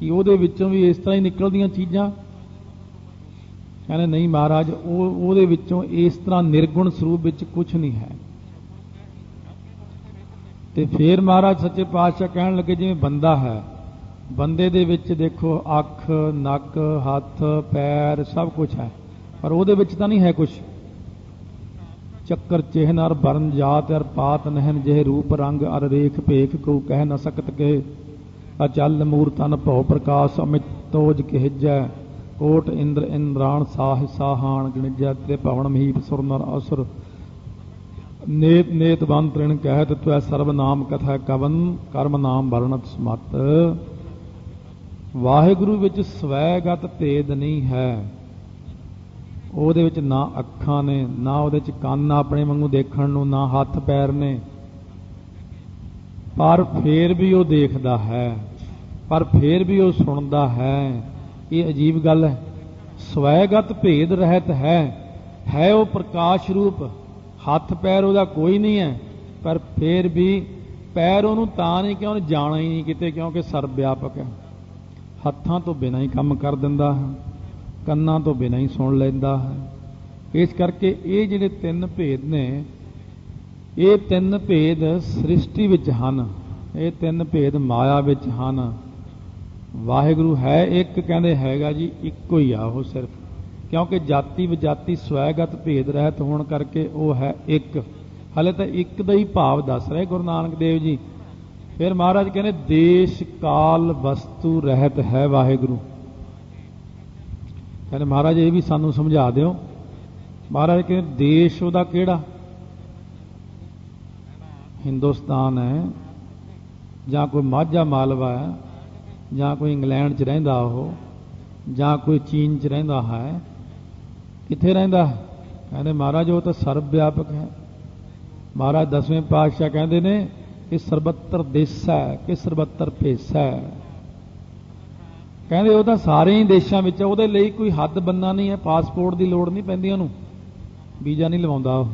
ਕਿ ਉਹਦੇ ਵਿੱਚੋਂ ਵੀ ਇਸ ਤਰ੍ਹਾਂ ਹੀ ਨਿਕਲਦੀਆਂ ਚੀਜ਼ਾਂ? ਕਹਿੰਦੇ ਨਹੀਂ ਮਹਾਰਾਜ, ਉਹ ਉਹਦੇ ਵਿੱਚੋਂ ਇਸ ਤਰ੍ਹਾਂ ਨਿਰਗੁਣ ਸਰੂਪ ਵਿੱਚ ਕੁਝ ਨਹੀਂ ਹੈ। ਤੇ ਫੇਰ ਮਹਾਰਾਜ ਸੱਚੇ ਪਾਤਸ਼ਾਹ ਕਹਿਣ ਲੱਗੇ, ਜਿਵੇਂ ਬੰਦਾ ਹੈ ਬੰਦੇ ਦੇ ਵਿੱਚ ਦੇਖੋ ਅੱਖ, ਨੱਕ, ਹੱਥ, ਪੈਰ ਸਭ ਕੁਝ ਹੈ। ਪਰ ਉਹਦੇ ਵਿੱਚ ਤਾਂ ਨਹੀਂ ਹੈ ਕੁਝ ਚੱਕਰ ਚਿਹਨ ਅਰ ਬਰਨ ਜਾਤ ਅਰ ਪਾਤ ਨਹਿਨ ਜਿਹੇ ਰੂਪ ਰੰਗ ਅਰ ਰੇਖ ਭੇਖ ਕੋ ਕਹਿ ਨ ਸਕਤ ਕੇ। ਅਚਲ ਮੂਰਤਨ ਭਉ ਪ੍ਰਕਾਸ਼ ਅਮਿਤ ਤੋਜ ਕਹਿਜੈ। ਕੋਟ ਇੰਦਰ ਇੰਦਰਾਣ ਸਾਹ ਸਾਹਾਨ ਗਣਿਜੈ ਤੇ ਭਵਨ ਮਹੀਪ ਸੁਰ ਨਰ ਅਸੁਰ। ਨੇਤ ਨੇਤ ਬੰਨ ਤ੍ਰਿਣ ਕਹਿਤ ਤਵੈ ਸਰਬ ਨਾਮ ਕਥਾ ਕਵਨ, ਕਰਮ ਨਾਮ ਵਰਣਤ ਸਮਤ। ਵਾਹਿਗੁਰੂ ਵਿੱਚ ਸਵੈਗਤ ਭੇਦ ਨਹੀਂ ਹੈ। ਉਹਦੇ ਵਿੱਚ ਨਾ ਅੱਖਾਂ ਨੇ, ਨਾ ਉਹਦੇ ਚ ਕੰਨ ਆਪਣੇ ਵਾਂਗੂ ਦੇਖਣ ਨੂੰ, ਨਾ ਹੱਥ ਪੈਰ ਨੇ। ਪਰ ਫੇਰ ਵੀ ਉਹ ਦੇਖਦਾ ਹੈ, ਪਰ ਫੇਰ ਵੀ ਉਹ ਸੁਣਦਾ ਹੈ। ਇਹ ਅਜੀਬ ਗੱਲ ਹੈ। ਸਵੈਗਤ ਭੇਦ ਰਹਿਤ ਹੈ। ਹੈ ਉਹ ਪ੍ਰਕਾਸ਼ ਰੂਪ। ਹੱਥ ਪੈਰ ਉਹਦਾ ਕੋਈ ਨਹੀਂ ਹੈ, ਪਰ ਫੇਰ ਵੀ ਪੈਰ ਉਹਨੂੰ ਤਾਂ ਨਹੀਂ ਕਿ ਉਹਨੇ ਜਾਣਾ ਹੀ ਨਹੀਂ ਕਿਤੇ, ਕਿਉਂਕਿ ਸਰਵ ਵਿਆਪਕ ਹੈ। ਹੱਥਾਂ ਤੋਂ ਬਿਨਾਂ ਹੀ ਕੰਮ ਕਰ ਦਿੰਦਾ ਹੈ, ਕੰਨਾਂ ਤੋਂ ਬਿਨਾਂ ਹੀ ਸੁਣ ਲੈਂਦਾ ਹੈ। ਇਸ ਕਰਕੇ ਇਹ ਜਿਹੜੇ ਤਿੰਨ ਭੇਦ ਨੇ, ਇਹ ਤਿੰਨ ਭੇਦ ਸ੍ਰਿਸ਼ਟੀ ਵਿੱਚ ਹਨ। ਇਹ ਤਿੰਨ ਭੇਦ ਮਾਇਆ ਵਿੱਚ ਹਨ। ਵਾਹਿਗੁਰੂ ਹੈ ਇੱਕ, ਕਹਿੰਦੇ ਹੈਗਾ ਜੀ, ਇੱਕੋ ਹੀ ਆ ਉਹ ਸਿਰਫ। ਕਿਉਂਕਿ ਜਾਤੀ ਵਿਜਾਤੀ ਸਵੈਗਤ ਭੇਦ ਰਹਿਤ ਹੋਣ ਕਰਕੇ ਉਹ ਹੈ ਇੱਕ। ਹਲੇ ਤਾਂ ਇੱਕ ਦਾ ਹੀ ਭਾਵ ਦੱਸ ਰਹੇ ਗੁਰੂ ਨਾਨਕ ਦੇਵ ਜੀ। ਫਿਰ ਮਹਾਰਾਜ ਕਹਿੰਦੇ, ਦੇਸ਼ ਕਾਲ ਵਸਤੂ ਰਹਿਤ ਹੈ ਵਾਹਿਗੁਰੂ। ਕਹਿੰਦੇ, ਮਹਾਰਾਜ ਇਹ ਵੀ ਸਾਨੂੰ ਸਮਝਾ ਦਿਓ। ਮਹਾਰਾਜ ਕਹਿੰਦੇ, ਦੇਸ਼ ਉਹਦਾ ਕਿਹੜਾ? ਹਿੰਦੁਸਤਾਨ ਹੈ। ਜਾਂ ਕੋਈ ਮਾਝਾ ਮਾਲਵਾ ਹੈ, ਜਾਂ ਕੋਈ ਇੰਗਲੈਂਡ 'ਚ ਰਹਿੰਦਾ ਉਹ, ਜਾਂ ਕੋਈ ਚੀਨ 'ਚ ਰਹਿੰਦਾ ਹੈ, ਕਿੱਥੇ ਰਹਿੰਦਾ ਕਹਿੰਦੇ, ਮਹਾਰਾਜ ਉਹ ਤਾਂ ਸਰਵ ਵਿਆਪਕ ਹੈ। ਮਹਾਰਾਜ ਦਸਵੇਂ ਪਾਤਸ਼ਾਹ ਕਹਿੰਦੇ ਨੇ ਕਿ ਸਰਬੱਤਰ ਦੇਸਾ ਹੈ ਕਿ ਸਰਬੱਤਰ ਭੇਸਾ। ਹੈ ਕਹਿੰਦੇ ਉਹ ਤਾਂ ਸਾਰੇ ਹੀ ਦੇਸ਼ਾਂ ਵਿੱਚ ਉਹਦੇ ਲਈ ਕੋਈ ਹੱਦ ਬੰਨਾ ਨਹੀਂ ਹੈ, ਪਾਸਪੋਰਟ ਦੀ ਲੋੜ ਨਹੀਂ ਪੈਂਦੀ ਉਹਨੂੰ। ਵੀਜ਼ਾ ਨਹੀਂ ਲਵਾਉਂਦਾ ਉਹ।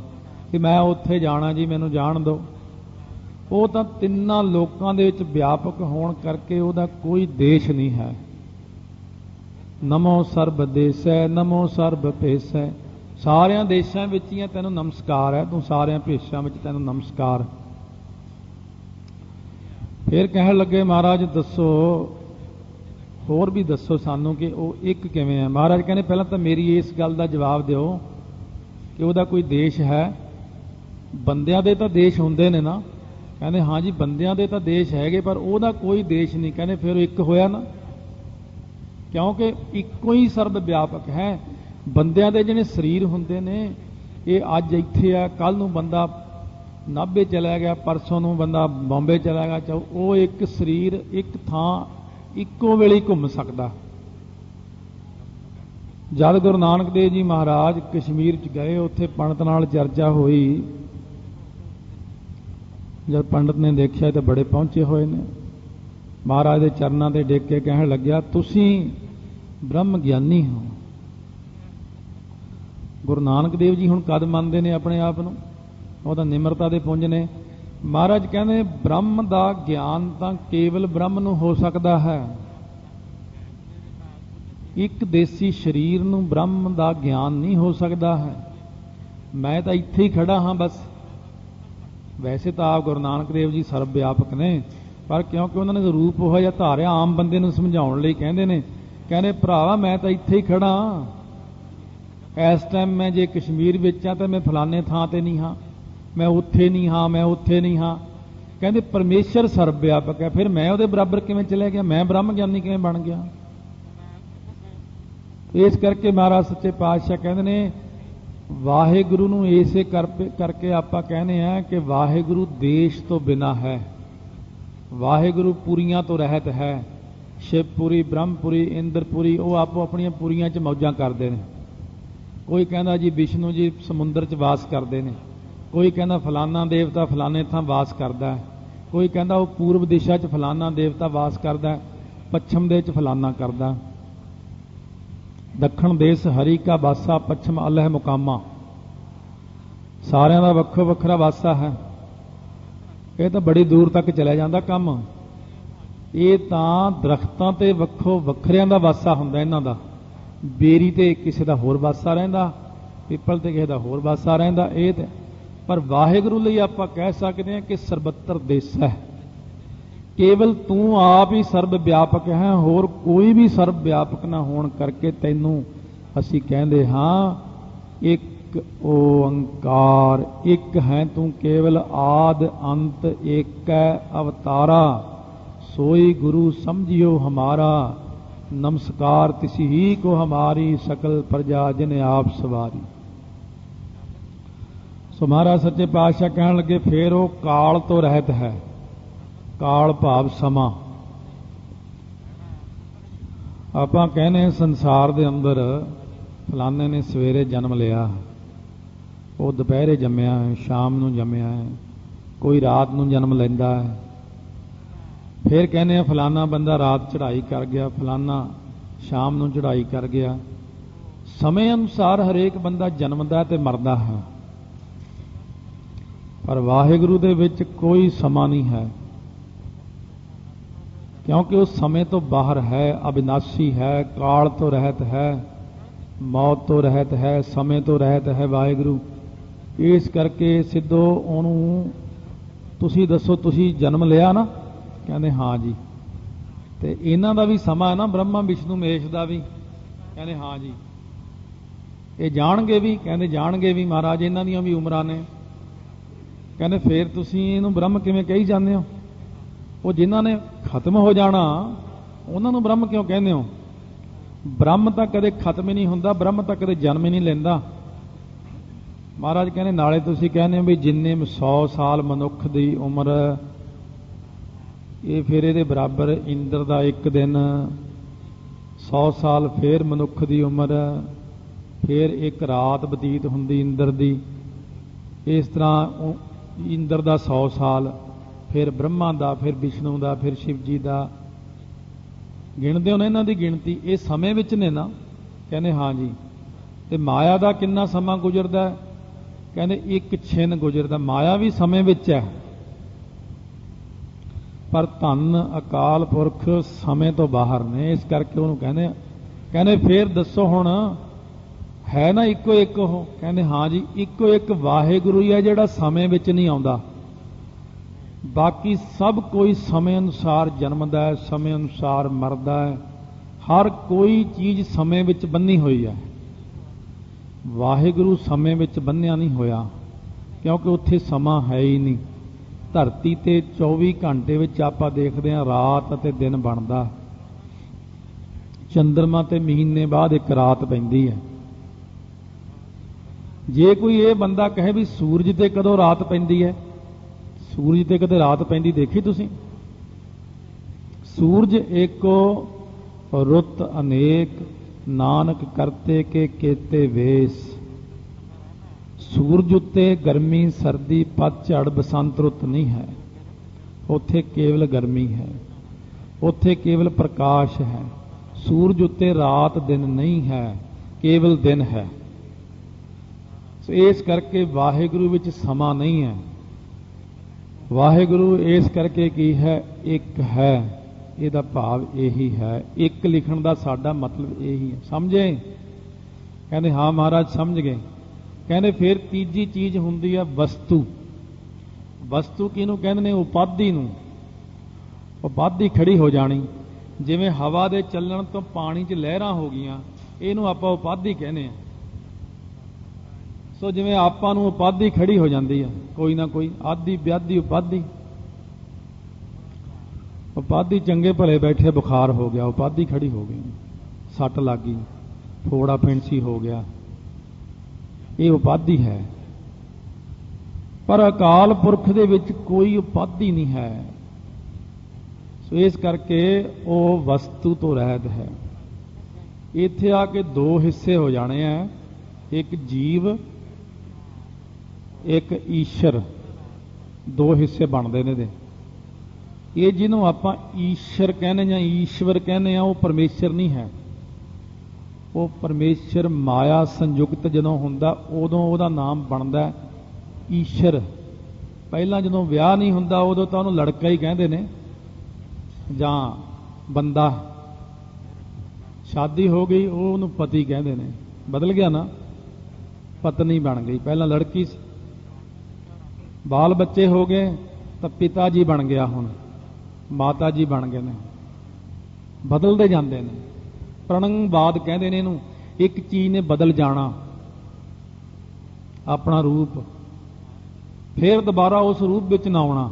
ਕਿ ਮੈਂ ਉੱਥੇ ਜਾਣਾ ਜੀ, ਮੈਨੂੰ ਜਾਣ ਦਿਓ। ਉਹ ਤਾਂ ਤਿੰਨਾਂ ਲੋਕਾਂ ਦੇ ਵਿੱਚ ਵਿਆਪਕ ਹੋਣ ਕਰਕੇ ਉਹਦਾ ਕੋਈ ਦੇਸ਼ ਨਹੀਂ ਹੈ। ਨਮੋ ਸਰਬ ਦੇਸੈ, ਨਮੋ ਸਰਬ ਭੇਸੈ। ਸਾਰਿਆਂ ਦੇਸ਼ਾਂ ਵਿੱਚ ਹੀ ਤੈਨੂੰ ਨਮਸਕਾਰ ਹੈ। ਤੂੰ ਸਾਰਿਆਂ ਭੇਸ਼ਾਂ ਵਿੱਚ ਤੈਨੂੰ ਨਮਸਕਾਰ। ਫਿਰ ਕਹਿਣ ਲੱਗੇ, ਮਹਾਰਾਜ, ਦੱਸੋ, ਹੋਰ ਵੀ ਦੱਸੋ ਸਾਨੂੰ ਕਿ ਉਹ ਇੱਕ ਕਿਵੇਂ ਹੈ? ਮਹਾਰਾਜ ਕਹਿੰਦੇ, ਪਹਿਲਾਂ ਤਾਂ ਮੇਰੀ ਇਸ ਗੱਲ ਦਾ ਜਵਾਬ ਦਿਓ ਕਿ ਉਹਦਾ ਕੋਈ ਦੇਸ਼ ਹੈ। ਬੰਦਿਆਂ ਦੇ ਤਾਂ ਦੇਸ਼ ਹੁੰਦੇ ਨੇ ਨਾ। ਕਹਿੰਦੇ, ਹਾਂ ਜੀ, ਬੰਦਿਆਂ ਦੇ ਤਾਂ ਦੇਸ਼ ਹੈਗੇ, ਪਰ ਉਹਦਾ ਕੋਈ ਦੇਸ਼ ਨਹੀਂ। ਕਹਿੰਦੇ, ਫਿਰ ਉਹ ਇੱਕ ਹੋਇਆ ਨਾ? ਕਿਉਂਕਿ ਇੱਕੋ ਹੀ ਸਰਬ ਵਿਆਪਕ ਹੈ। ਬੰਦਿਆਂ ਦੇ ਜਿਹੜੇ ਸਰੀਰ ਹੁੰਦੇ ਨੇ, ਇਹ ਅੱਜ ਇੱਥੇ ਆ ਕੱਲ ਨੂੰ ਬੰਦਾ ਨਾਭੇ ਚਲਾ ਗਿਆ, ਪਰਸੋਂ ਨੂੰ ਬੰਦਾ ਬੰਬੇ ਚਲਾ ਗਿਆ ਚਾਹ ਉਹ ਇੱਕ ਸਰੀਰ, ਇੱਕ ਥਾਂ, ਇੱਕੋ ਵੇਲੇ ਘੁੰਮ ਸਕਦਾ। ਜਦ ਗੁਰੂ ਨਾਨਕ ਦੇਵ ਜੀ ਮਹਾਰਾਜ ਕਸ਼ਮੀਰ ਚ ਗਏ, ਉੱਥੇ ਪੰਡਤ ਨਾਲ ਚਰਚਾ ਹੋਈ। ਜਦ ਪੰਡਤ ਨੇ ਦੇਖਿਆ ਤਾਂ ਬੜੇ ਪਹੁੰਚੇ ਹੋਏ ਨੇ। ਮਹਾਰਾਜ ਦੇ ਚਰਨਾਂ ਤੇ ਡੇਕ ਕੇ ਕਹਿਣ ਲੱਗਿਆ, ਤੁਸੀਂ ਬ੍ਰਹਮ ਗਿਆਨੀ ਹੋ। ਗੁਰੂ ਨਾਨਕ ਦੇਵ ਜੀ ਹੁਣ ਕਦ ਮੰਨਦੇ ਨੇ ਆਪਣੇ ਆਪ ਨੂੰ? ਉਹ ਤਾਂ ਨਿਮਰਤਾ ਦੇ ਪੁੰਜ ਨੇ। ਮਹਾਰਾਜ ਕਹਿੰਦੇ, ਬ੍ਰਹਮ ਦਾ ਗਿਆਨ ਤਾਂ ਕੇਵਲ ਬ੍ਰਹਮ ਨੂੰ ਹੋ ਸਕਦਾ ਹੈ। ਇੱਕ ਦੇਸੀ ਸਰੀਰ ਨੂੰ ਬ੍ਰਹਮ ਦਾ ਗਿਆਨ ਨਹੀਂ ਹੋ ਸਕਦਾ ਹੈ। ਮੈਂ ਤਾਂ ਇੱਥੇ ਹੀ ਖੜਾ ਹਾਂ ਬਸ। ਵੈਸੇ ਤਾਂ ਆਪ ਗੁਰੂ ਨਾਨਕ ਦੇਵ ਜੀ ਸਰਬ ਵਿਆਪਕ ਨੇ, ਪਰ ਕਿਉਂਕਿ ਉਹਨਾਂ ਨੇ ਰੂਪ ਉਹ ਜਿਹਾ ਧਾਰਿਆ ਆਮ ਬੰਦੇ ਨੂੰ ਸਮਝਾਉਣ ਲਈ ਕਹਿੰਦੇ ਨੇ, ਕਹਿੰਦੇ, ਭਰਾਵਾ, ਮੈਂ ਤਾਂ ਇੱਥੇ ਹੀ ਖੜਾ ਇਸ ਟਾਈਮ ਮੈਂ ਜੇ ਕਸ਼ਮੀਰ ਵਿੱਚ ਆ ਤਾਂ ਮੈਂ ਫਲਾਣੇ ਥਾਂ ਤੇ ਨਹੀਂ ਹਾਂ। ਮੈਂ ਉੱਥੇ ਨਹੀਂ ਹਾਂ, ਮੈਂ ਉੱਥੇ ਨਹੀਂ ਹਾਂ। ਕਹਿੰਦੇ ਪਰਮੇਸ਼ਰ ਸਰਬ ਵਿਆਪਕ ਹੈ। ਫਿਰ ਮੈਂ ਉਹਦੇ ਬਰਾਬਰ ਕਿਵੇਂ ਚਲੇ ਗਿਆ? ਮੈਂ ਬ੍ਰਹਮ ਗਿਆਨੀ ਕਿਵੇਂ ਬਣ ਗਿਆ? ਇਸ ਕਰਕੇ ਮਹਾਰਾਜ ਸੱਚੇ ਪਾਤਸ਼ਾਹ ਕਹਿੰਦੇ ਨੇ, ਵਾਹਿਗੁਰੂ ਨੂੰ ਇਸੇ ਕਰਕੇ ਆਪਾਂ ਕਹਿੰਦੇ ਆ ਕਿ ਵਾਹਿਗੁਰੂ ਦੇਸ਼ ਤੋਂ ਬਿਨਾ ਹੈ। ਵਾਹਿਗੁਰੂ ਪੁਰੀਆਂ ਤੋਂ ਰਹਿਤ ਹੈ। ਸ਼ਿਵਪੁਰੀ ਬ੍ਰਹਮਪੁਰੀ ਇੰਦਰਪੁਰੀ ਉਹ ਆਪੋ ਆਪਣੀਆਂ ਪੁਰੀਆਂ 'ਚ ਮੌਜਾਂ ਕਰਦੇ ਨੇ। ਕੋਈ ਕਹਿੰਦਾ ਜੀ, ਵਿਸ਼ਨੂੰ ਜੀ ਸਮੁੰਦਰ 'ਚ ਵਾਸ ਕਰਦੇ ਨੇ। ਕੋਈ ਕਹਿੰਦਾ ਫਲਾਨਾ ਦੇਵਤਾ ਫਲਾਨੇ ਥਾਂ ਵਾਸ ਕਰਦਾ ਹੈ। ਕੋਈ ਕਹਿੰਦਾ ਉਹ ਪੂਰਬ ਦਿਸ਼ਾ 'ਚ ਫਲਾਨਾ ਦੇਵਤਾ ਵਾਸ ਕਰਦਾ ਹੈ, ਪੱਛਮ ਦੇ 'ਚ ਫਲਾਨਾ ਕਰਦਾ ਦੱਖਣ ਦੇਸ਼ ਹਰੀ ਕਾ ਵਾਸਾ, ਪੱਛਮ ਅਲਹ ਮੁਕਾਮਾ। ਸਾਰਿਆਂ ਦਾ ਵੱਖੋ ਵੱਖਰਾ ਵਾਸਾ ਹੈ। ਇਹ ਤਾਂ ਬੜੀ ਦੂਰ ਤੱਕ ਚਲਿਆ ਜਾਂਦਾ ਕੰਮ। ਇਹ ਤਾਂ ਦਰਖਤਾਂ ਤੇ ਵੱਖੋ ਵੱਖਰਿਆਂ ਦਾ ਵਾਸਾ ਹੁੰਦਾ ਇਹਨਾਂ ਦਾ। ਬੇਰੀ ਤੇ ਕਿਸੇ ਦਾ ਹੋਰ ਵਾਸਾ ਰਹਿੰਦਾ, ਪਿੱਪਲ ਤੇ ਕਿਸੇ ਦਾ ਹੋਰ ਵਾਸਾ ਰਹਿੰਦਾ, ਇਹ ਤੇ ਪਰ ਵਾਹਿਗੁਰੂ ਲਈ ਆਪਾਂ ਕਹਿ ਸਕਦੇ ਹਾਂ ਕਿ ਸਰਬੱਤਰ ਦੇਸ ਹੈ। ਕੇਵਲ ਤੂੰ ਆਪ ਹੀ ਸਰਬ ਵਿਆਪਕ ਹੈ, ਹੋਰ ਕੋਈ ਵੀ ਸਰਬ ਵਿਆਪਕ ਨਾ ਹੋਣ ਕਰਕੇ ਤੈਨੂੰ ਅਸੀਂ ਕਹਿੰਦੇ ਹਾਂ, ਇੱਕ ਓੰਕਾਰ, ਇੱਕ ਹੈ ਤੂੰ ਕੇਵਲ ਆਦ, ਅੰਤ ਏਕ ਹੈ ਅਵਤਾਰਾ। ਸੋਈ ਗੁਰੂ ਸਮਝਿਓ ਹਮਾਰਾ, ਨਮਸਕਾਰ ਤਿਸੀ ਹੀ ਕੋ ਹਮਾਰੀ ਸਕਲ ਪ੍ਰਜਾ ਜਿਨ ਆਪ ਸਵਾਰੀ। ਸੋ ਮਹਾਰਾਜ ਸੱਚੇ ਪਾਤਸ਼ਾਹ ਕਹਿਣ ਲੱਗੇ, ਫੇਰ ਉਹ ਕਾਲ ਤੋਂ ਰਹਿਤ ਹੈ। ਕਾਲ ਭਾਵ ਸਮਾਂ। ਆਪਾਂ ਕਹਿੰਦੇ ਹਾਂ ਸੰਸਾਰ ਦੇ ਅੰਦਰ ਫਲਾਣੇ ਨੇ ਸਵੇਰੇ ਜਨਮ ਲਿਆ। ਉਹ ਦੁਪਹਿਰੇ ਜੰਮਿਆ ਹੈ, ਸ਼ਾਮ ਨੂੰ ਜੰਮਿਆ ਹੈ, ਕੋਈ ਰਾਤ ਨੂੰ ਜਨਮ ਲੈਂਦਾ ਹੈ। ਫਿਰ ਕਹਿੰਦੇ ਆ ਫਲਾਣਾ ਬੰਦਾ ਰਾਤ ਚੜ੍ਹਾਈ ਕਰ ਗਿਆ, ਫਲਾਣਾ ਸ਼ਾਮ ਨੂੰ ਚੜ੍ਹਾਈ ਕਰ ਗਿਆ। ਸਮੇਂ ਅਨੁਸਾਰ ਹਰੇਕ ਬੰਦਾ ਜਨਮਦਾ ਤੇ ਮਰਦਾ ਹੈ। ਪਰ ਵਾਹਿਗੁਰੂ ਦੇ ਵਿੱਚ ਕੋਈ ਸਮਾਂ ਨਹੀਂ ਹੈ। ਕਿਉਂਕਿ ਉਹ ਸਮੇਂ ਤੋਂ ਬਾਹਰ ਹੈ, ਅਬਿਨਾਸ਼ੀ ਹੈ, ਕਾਲ ਤੋਂ ਰਹਿਤ ਹੈ, ਮੌਤ ਤੋਂ ਰਹਿਤ ਹੈ, ਸਮੇਂ ਤੋਂ ਰਹਿਤ ਹੈ ਵਾਹਿਗੁਰੂ। ਇਸ ਕਰਕੇ ਸਿੱਧੋ ਉਹਨੂੰ, ਤੁਸੀਂ ਦੱਸੋ, ਤੁਸੀਂ ਜਨਮ ਲਿਆ ਨਾ? ਕਹਿੰਦੇ, ਹਾਂ ਜੀ। ਤੇ ਇਹਨਾਂ ਦਾ ਵੀ ਸਮਾਂ ਹੈ ਨਾ, ਬ੍ਰਹਮਾ, ਵਿਸ਼ਨੂੰ ਮਹੇਸ਼ ਦਾ ਵੀ। ਕਹਿੰਦੇ, ਹਾਂ ਜੀ। ਇਹ ਜਾਣਗੇ ਵੀ, ਕਹਿੰਦੇ, ਜਾਣਗੇ ਵੀ ਮਹਾਰਾਜ, ਇਹਨਾਂ ਦੀਆਂ ਵੀ ਉਮਰਾਂ ਨੇ। ਕਹਿੰਦੇ ਫੇਰ ਤੁਸੀਂ ਇਹਨੂੰ ਬ੍ਰਹਮ ਕਿਵੇਂ ਕਹੀ ਜਾਂਦੇ ਹੋ? ਉਹ ਜਿਨ੍ਹਾਂ ਨੇ ਖਤਮ ਹੋ ਜਾਣਾ, ਉਹਨਾਂ ਨੂੰ ਬ੍ਰਹਮ ਕਿਉਂ ਕਹਿੰਦੇ ਹੋ? ਬ੍ਰਹਮ ਤਾਂ ਕਦੇ ਖਤਮ ਹੀ ਨਹੀਂ ਹੁੰਦਾ, ਬ੍ਰਹਮ ਤਾਂ ਕਦੇ ਜਨਮ ਹੀ ਨਹੀਂ ਲੈਂਦਾ। ਮਹਾਰਾਜ ਕਹਿੰਦੇ, ਨਾਲੇ ਤੁਸੀਂ ਕਹਿੰਦੇ ਹੋ ਵੀ ਜਿੰਨੇ 100 ਸਾਲ ਮਨੁੱਖ ਦੀ ਉਮਰ, ਇਹ ਫਿਰ ਇਹਦੇ ਬਰਾਬਰ ਇੰਦਰ ਦਾ ਇੱਕ ਦਿਨ 100 ਸਾਲ ਫੇਰ ਮਨੁੱਖ ਦੀ ਉਮਰ, ਫੇਰ ਇੱਕ ਰਾਤ ਬਤੀਤ ਹੁੰਦੀ ਇੰਦਰ ਦੀ। ਇਸ ਤਰ੍ਹਾਂ ਇੰਦਰ ਦਾ 100 ਸਾਲ, ਫਿਰ ਬ੍ਰਹਮਾ ਦਾ, ਫਿਰ ਵਿਸ਼ਨੂੰ ਦਾ, ਫਿਰ ਸ਼ਿਵ ਜੀ ਦਾ। ਗਿਣਦੇ ਹੋ ਨਾ ਇਹਨਾਂ ਦੀ ਗਿਣਤੀ? ਇਹ ਸਮੇਂ ਵਿੱਚ ਨੇ ਨਾ। ਕਹਿੰਦੇ, ਹਾਂ ਜੀ। ਤੇ ਮਾਇਆ ਦਾ ਕਿੰਨਾ ਸਮਾਂ ਗੁਜ਼ਰਦਾ ਕਹਿੰਦੇ, ਇੱਕ ਛਿਨ ਗੁਜ਼ਰਦਾ। ਮਾਇਆ ਵੀ ਸਮੇਂ ਵਿੱਚ ਹੈ। ਪਰ ਧੰਨ ਅਕਾਲ ਪੁਰਖ ਸਮੇਂ ਤੋਂ ਬਾਹਰ ਨੇ। ਇਸ ਕਰਕੇ ਉਹਨੂੰ ਕਹਿੰਦੇ ਕਹਿੰਦੇ, ਫੇਰ ਦੱਸੋ ਹੁਣ ਹੈ ਨਾ ਇੱਕੋ ਇੱਕ ਉਹ? ਕਹਿੰਦੇ, ਹਾਂ ਜੀ, ਇੱਕੋ ਇੱਕ ਵਾਹਿਗੁਰੂ ਹੀ ਹੈ ਜਿਹੜਾ ਸਮੇਂ ਵਿੱਚ ਨਹੀਂ ਆਉਂਦਾ। ਬਾਕੀ ਸਭ ਕੋਈ ਸਮੇਂ ਅਨੁਸਾਰ ਜਨਮਦਾ ਹੈ, ਸਮੇਂ ਅਨੁਸਾਰ ਮਰਦਾ ਹੈ। ਹਰ ਕੋਈ ਚੀਜ਼ ਸਮੇਂ ਵਿੱਚ ਬੰਨੀ ਹੋਈ ਹੈ। ਵਾਹਿਗੁਰੂ ਸਮੇਂ ਵਿੱਚ ਬੰਨਿਆ ਨਹੀਂ ਹੋਇਆ, ਕਿਉਂਕਿ ਉੱਥੇ ਸਮਾਂ ਹੈ ਹੀ ਨਹੀਂ। ਧਰਤੀ ਤੇ 24 ਘੰਟੇ ਵਿੱਚ ਆਪਾਂ ਦੇਖਦੇ ਹਾਂ, ਰਾਤ ਅਤੇ ਦਿਨ ਬਣਦਾ। ਚੰ드ਰਮਾ ਤੇ ਮਹੀਨੇ ਬਾਅਦ ਇੱਕ ਰਾਤ ਪੈਂਦੀ ਹੈ। ਜੇ ਕੋਈ ਇਹ ਬੰਦਾ ਕਹੇ ਵੀ ਸੂਰਜ ਤੇ ਕਦੋਂ ਰਾਤ ਪੈਂਦੀ ਹੈ? ਸੂਰਜ ਤੇ ਕਦੇ ਰਾਤ ਪੈਂਦੀ ਦੇਖੀ ਤੁਸੀਂ? ਸੂਰਜ ਏਕੋ ਰੁੱਤ ਅਨੇਕ, ਨਾਨਕ ਕਰਤੇ ਕੇ ਕੇਤੇ ਵੇਸ। ਸੂਰਜ ਉੱਤੇ ਗਰਮੀ, ਸਰਦੀ ਪਤਝੜ ਬਸੰਤ ਰੁੱਤ ਨਹੀਂ ਹੈ। ਉੱਥੇ ਕੇਵਲ ਗਰਮੀ ਹੈ। ਉੱਥੇ ਕੇਵਲ ਪ੍ਰਕਾਸ਼ ਹੈ। ਸੂਰਜ ਉੱਤੇ ਰਾਤ ਦਿਨ ਨਹੀਂ ਹੈ, ਕੇਵਲ ਦਿਨ ਹੈ। ਸੋ ਇਸ ਕਰਕੇ ਵਾਹਿਗੁਰੂ ਵਿੱਚ ਸਮਾਂ ਨਹੀਂ ਹੈ। ਵਾਹਿਗੁਰੂ ਇਸ ਕਰਕੇ ਕੀ ਹੈ? ਇੱਕ ਹੈ। ਇਹਦਾ ਭਾਵ ਇਹੀ ਹੈ। ਇੱਕ ਲਿਖਣ ਦਾ ਸਾਡਾ ਮਤਲਬ ਇਹੀ ਹੈ। ਸਮਝੇ? ਕਹਿੰਦੇ, ਹਾਂ ਮਹਾਰਾਜ, ਸਮਝ ਗਏ। ਕਹਿੰਦੇ, ਫਿਰ ਤੀਜੀ ਚੀਜ਼ ਹੁੰਦੀ ਹੈ ਵਸਤੂ। ਵਸਤੂ ਕਿਹਨੂੰ ਕਹਿੰਦੇ ਨੇ? ਉਪਾਧੀ ਨੂੰ। ਉਪਾਧੀ ਖੜੀ ਹੋ ਜਾਣੀ। ਜਿਵੇਂ ਹਵਾ ਦੇ ਚੱਲਣ ਤੋਂ ਪਾਣੀ 'ਚ ਲਹਿਰਾਂ ਹੋ ਗਈਆਂ, ਇਹਨੂੰ ਆਪਾਂ ਉਪਾਧੀ ਕਹਿੰਦੇ ਆ। ਸੋ ਜਿਵੇਂ ਆਪਾਂ ਨੂੰ ਉਪਾਧੀ ਖੜੀ ਹੋ ਜਾਂਦੀ ਹੈ, ਕੋਈ ਨਾ ਕੋਈ, ਆਦੀ, ਵਿਆਦੀ, ਉਪਾਧੀ। ਉਪਾਧੀ ਚੰਗੇ ਭਲੇ ਬੈਠੇ ਬੁਖਾਰ ਹੋ ਗਿਆ, ਉਪਾਧੀ ਖੜੀ ਹੋ ਗਈ। ਸੱਟ ਲੱਗ ਗਈ, ਫੋੜਾ ਫਿੰਸੀ ਹੋ ਗਿਆ। ਇਹ ਉਪਾਧੀ ਹੈ। ਪਰ ਅਕਾਲ ਪੁਰਖ ਦੇ ਵਿੱਚ ਕੋਈ ਉਪਾਧੀ ਨਹੀਂ ਹੈ। ਸੋ ਇਸ ਕਰਕੇ ਉਹ ਵਸਤੂ ਤੋਂ ਰਹਿਤ ਹੈ। ਇੱਥੇ ਆ ਕੇ ਦੋ ਹਿੱਸੇ ਹੋ ਜਾਣੇ ਆ। ਇੱਕ ਜੀਵ ਇੱਕ ਈਸ਼ਰ, ਦੋ ਹਿੱਸੇ ਬਣਦੇ ਨੇ ਦੇ ਇਹ ਜਿਹਨੂੰ ਆਪਾਂ ਈਸ਼ਰ ਕਹਿੰਦੇ ਜਾਂ ਈਸ਼ਵਰ ਕਹਿੰਦੇ ਆ, ਉਹ ਪਰਮੇਸ਼ਰ ਨਹੀਂ ਹੈ। ਉਹ ਪਰਮੇਸ਼ਰ ਮਾਇਆ ਸੰਯੁਕਤ ਜਦੋਂ ਹੁੰਦਾ, ਉਦੋਂ ਉਹਦਾ ਨਾਮ ਬਣਦਾ ਈਸ਼ਰ। ਪਹਿਲਾਂ ਜਦੋਂ ਵਿਆਹ ਨਹੀਂ ਹੁੰਦਾ, ਉਦੋਂ ਤਾਂ ਉਹਨੂੰ ਲੜਕਾ ਹੀ ਕਹਿੰਦੇ ਨੇ, ਜਾਂ ਬੰਦਾ। ਸ਼ਾਦੀ ਹੋ ਗਈ ਉਹ ਉਹਨੂੰ ਪਤੀ ਕਹਿੰਦੇ ਨੇ। ਬਦਲ ਗਿਆ ਨਾ, ਪਤਨੀ ਬਣ ਗਈ। ਪਹਿਲਾਂ ਲੜਕੀ ਸੀ। ਬਾਲ ਬੱਚੇ ਹੋ ਗਏ, ਤਾਂ ਪਿਤਾ ਜੀ ਬਣ ਗਿਆ ਹੁਣ। ਮਾਤਾ ਜੀ ਬਣ ਗਏ ਨੇ। ਬਦਲਦੇ ਜਾਂਦੇ ਨੇ। ਪ੍ਰਣੰਗਵਾਦ ਕਹਿੰਦੇ ਨੇ ਇਹਨੂੰ, ਇੱਕ ਚੀਜ਼ ਨੇ ਬਦਲ ਜਾਣਾ। ਆਪਣਾ ਰੂਪ। ਫਿਰ ਦੁਬਾਰਾ ਉਸ ਰੂਪ ਵਿੱਚ ਨਾ ਆਉਣਾ।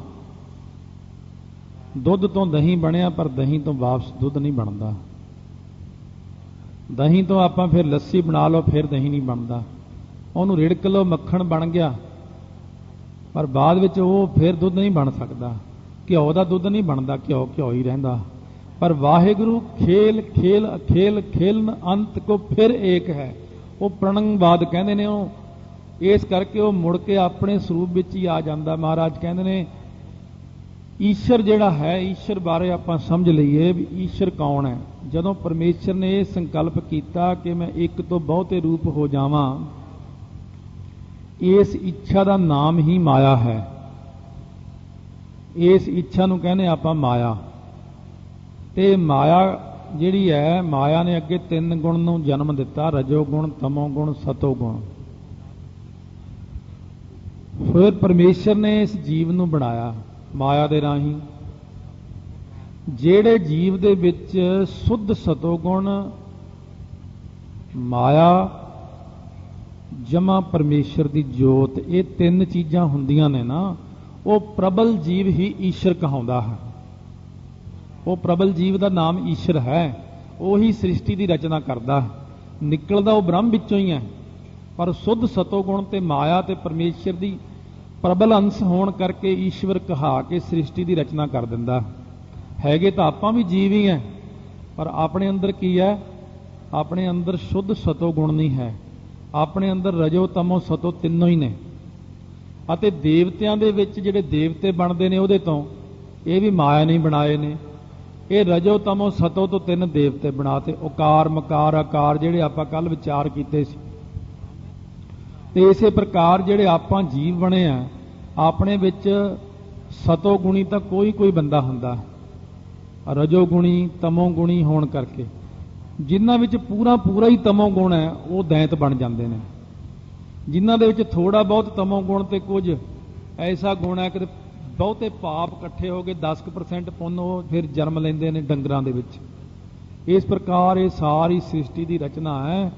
ਦੁੱਧ ਤੋਂ ਦਹੀਂ ਬਣਿਆ, ਪਰ ਦਹੀਂ ਤੋਂ ਵਾਪਸ ਦੁੱਧ ਨਹੀਂ ਬਣਦਾ। ਦਹੀਂ ਤੋਂ ਆਪਾਂ ਫਿਰ ਲੱਸੀ ਬਣਾ ਲਓ, ਫਿਰ ਦਹੀਂ ਨਹੀਂ ਬਣਦਾ। ਉਹਨੂੰ ਰਿੜਕ ਲਓ, ਮੱਖਣ ਬਣ ਗਿਆ। ਪਰ ਬਾਅਦ ਵਿੱਚ ਉਹ ਫਿਰ ਦੁੱਧ ਨਹੀਂ ਬਣ ਸਕਦਾ। ਘਿਓ ਦਾ ਦੁੱਧ ਨਹੀਂ ਬਣਦਾ, ਘਿਓ ਘਿਓ ਹੀ ਰਹਿੰਦਾ। ਪਰ ਵਾਹਿਗੁਰੂ ਖੇਲ ਖੇਲ ਖੇਲ ਖੇਲਨ ਅੰਤ ਕੋ ਫਿਰ ਏਕ ਹੈ। ਉਹ ਪ੍ਰਣੰਗਵਾਦ ਕਹਿੰਦੇ ਨੇ ਉਹ। ਇਸ ਕਰਕੇ ਉਹ ਮੁੜ ਕੇ ਆਪਣੇ ਸਰੂਪ ਵਿੱਚ ਹੀ ਆ ਜਾਂਦਾ। ਮਹਾਰਾਜ ਕਹਿੰਦੇ ਨੇ, ਈਸ਼ਰ ਜਿਹੜਾ ਹੈ, ਈਸ਼ਰ ਬਾਰੇ ਆਪਾਂ ਸਮਝ ਲਈਏ ਵੀ ਈਸ਼ਰ ਕੌਣ ਹੈ। ਜਦੋਂ ਪਰਮੇਸ਼ਰ ਨੇ ਇਹ ਸੰਕਲਪ ਕੀਤਾ ਕਿ ਮੈਂ ਇੱਕ ਤੋਂ ਬਹੁਤੇ ਰੂਪ ਹੋ ਜਾਵਾਂ ਇਸ ਇੱਛਾ ਦਾ ਨਾਮ ਹੀ ਮਾਇਆ ਹੈ। ਇਸ ਇੱਛਾ ਨੂੰ ਕਹਿੰਦੇ ਆਪਾਂ ਮਾਇਆ। ਤੇ ਮਾਇਆ ਜਿਹੜੀ ਹੈ, ਮਾਇਆ ਨੇ ਅੱਗੇ ਤਿੰਨ ਗੁਣ ਨੂੰ ਜਨਮ ਦਿੱਤਾ, ਰਜੋ ਗੁਣ, ਤਮੋ ਗੁਣ, ਸਤੋ ਗੁਣ। ਫਿਰ ਪਰਮੇਸ਼ਰ ਨੇ ਇਸ ਜੀਵ ਨੂੰ ਬਣਾਇਆ ਮਾਇਆ ਦੇ ਰਾਹੀਂ। ਜਿਹੜੇ ਜੀਵ ਦੇ ਵਿੱਚ ਸੁੱਧ ਸਤੋ ਗੁਣ, ਮਾਇਆ ਜਮਾ ਪਰਮੇਸ਼ਰ ਦੀ ਜੋਤ, ਇਹ ਤਿੰਨ ਚੀਜ਼ਾਂ ਹੁੰਦੀਆਂ ਨੇ ਨਾ, ਉਹ ਪ੍ਰਬਲ ਜੀਵ ਹੀ ਈਸ਼ਰ ਕਹਾਉਂਦਾ ਹੈ। ਉਹ ਪ੍ਰਬਲ ਜੀਵ ਦਾ ਨਾਮ ਈਸ਼ਰ ਹੈ, ਉਹੀ ਸ੍ਰਿਸ਼ਟੀ ਦੀ ਰਚਨਾ ਕਰਦਾ ਹੈ। ਨਿਕਲਦਾ ਉਹ ਬ੍ਰਹਮ ਵਿੱਚੋਂ ਹੀ ਹੈ, ਪਰ ਸੁੱਧ ਸਤੋਗੁਣ ਤੇ ਮਾਇਆ ਤੇ ਪਰਮੇਸ਼ਰ ਦੀ ਪ੍ਰਬਲ ਅੰਸ਼ ਹੋਣ ਕਰਕੇ ਈਸ਼ਵਰ ਕਹਾ ਕੇ ਸ੍ਰਿਸ਼ਟੀ ਦੀ ਰਚਨਾ ਕਰ ਦਿੰਦਾ ਹੈਗੇ ਤਾਂ ਆਪਾਂ ਵੀ ਜੀਵ ਹੀ ਹੈ, ਪਰ ਆਪਣੇ ਅੰਦਰ ਕੀ ਹੈ? ਆਪਣੇ ਅੰਦਰ ਸ਼ੁੱਧ ਸਤੋਗੁਣ ਨਹੀਂ ਹੈ। ਆਪਣੇ ਅੰਦਰ ਰਜੋ ਤਮੋ ਸਤੋ ਤਿੰਨੋਂ ਹੀ ਨੇ। ਅਤੇ ਦੇਵਤਿਆਂ ਦੇ ਵਿੱਚ ਜਿਹੜੇ ਦੇਵਤੇ ਬਣਦੇ ਨੇ ਉਹਦੇ ਤੋਂ ਇਹ ਵੀ ਮਾਇਆ ਨਹੀਂ ਬਣਾਏ ਨੇ। ਇਹ ਰਜੋ ਤਮੋ ਸਤੋ ਤੋਂ ਤਿੰਨ ਦੇਵਤੇ ਬਣਾਤੇ, ਓਕਾਰ, ਮਕਾਰ, ਆਕਾਰ ਜਿਹੜੇ ਆਪਾਂ ਕੱਲ ਵਿਚਾਰ ਕੀਤੇ ਸੀ। ਤੇ ਇਸੇ ਪ੍ਰਕਾਰ ਜਿਹੜੇ ਆਪਾਂ ਜੀਵ ਬਣੇ ਆ, ਆਪਣੇ ਵਿੱਚ ਸਤੋ ਗੁਣੀ ਤਾਂ ਕੋਈ ਕੋਈ ਬੰਦਾ ਹੁੰਦਾ। ਰਜੋ ਗੁਣੀ, ਤਮੋ ਗੁਣੀ ਹੋਣ ਕਰਕੇ। ਜਿਨ੍ਹਾਂ ਵਿੱਚ ਪੂਰਾ ਪੂਰਾ ਹੀ ਤਮੋ ਗੁਣ ਹੈ, ਉਹ ਦੈਂਤ ਬਣ ਜਾਂਦੇ ਨੇ। ਜਿਨ੍ਹਾਂ ਦੇ ਵਿੱਚ ਥੋੜਾ ਬਹੁਤ ਤਮੋ ਗੁਣ ਤੇ ਕੁਝ ਐਸਾ ਗੁਣ ਹੈ ਕਿ ਬਹੁਤੇ ਪਾਪ ਇਕੱਠੇ ਹੋ ਕੇ 10% ਪੁੰਨ ਉਹ ਫਿਰ ਜਨਮ ਲੈਂਦੇ ਨੇ ਡੰਗਰਾਂ ਦੇ ਵਿੱਚ। ਇਸ ਪ੍ਰਕਾਰ ਇਹ ਸਾਰੀ ਸ੍ਰਿਸ਼ਟੀ ਦੀ ਰਚਨਾ ਹੈ।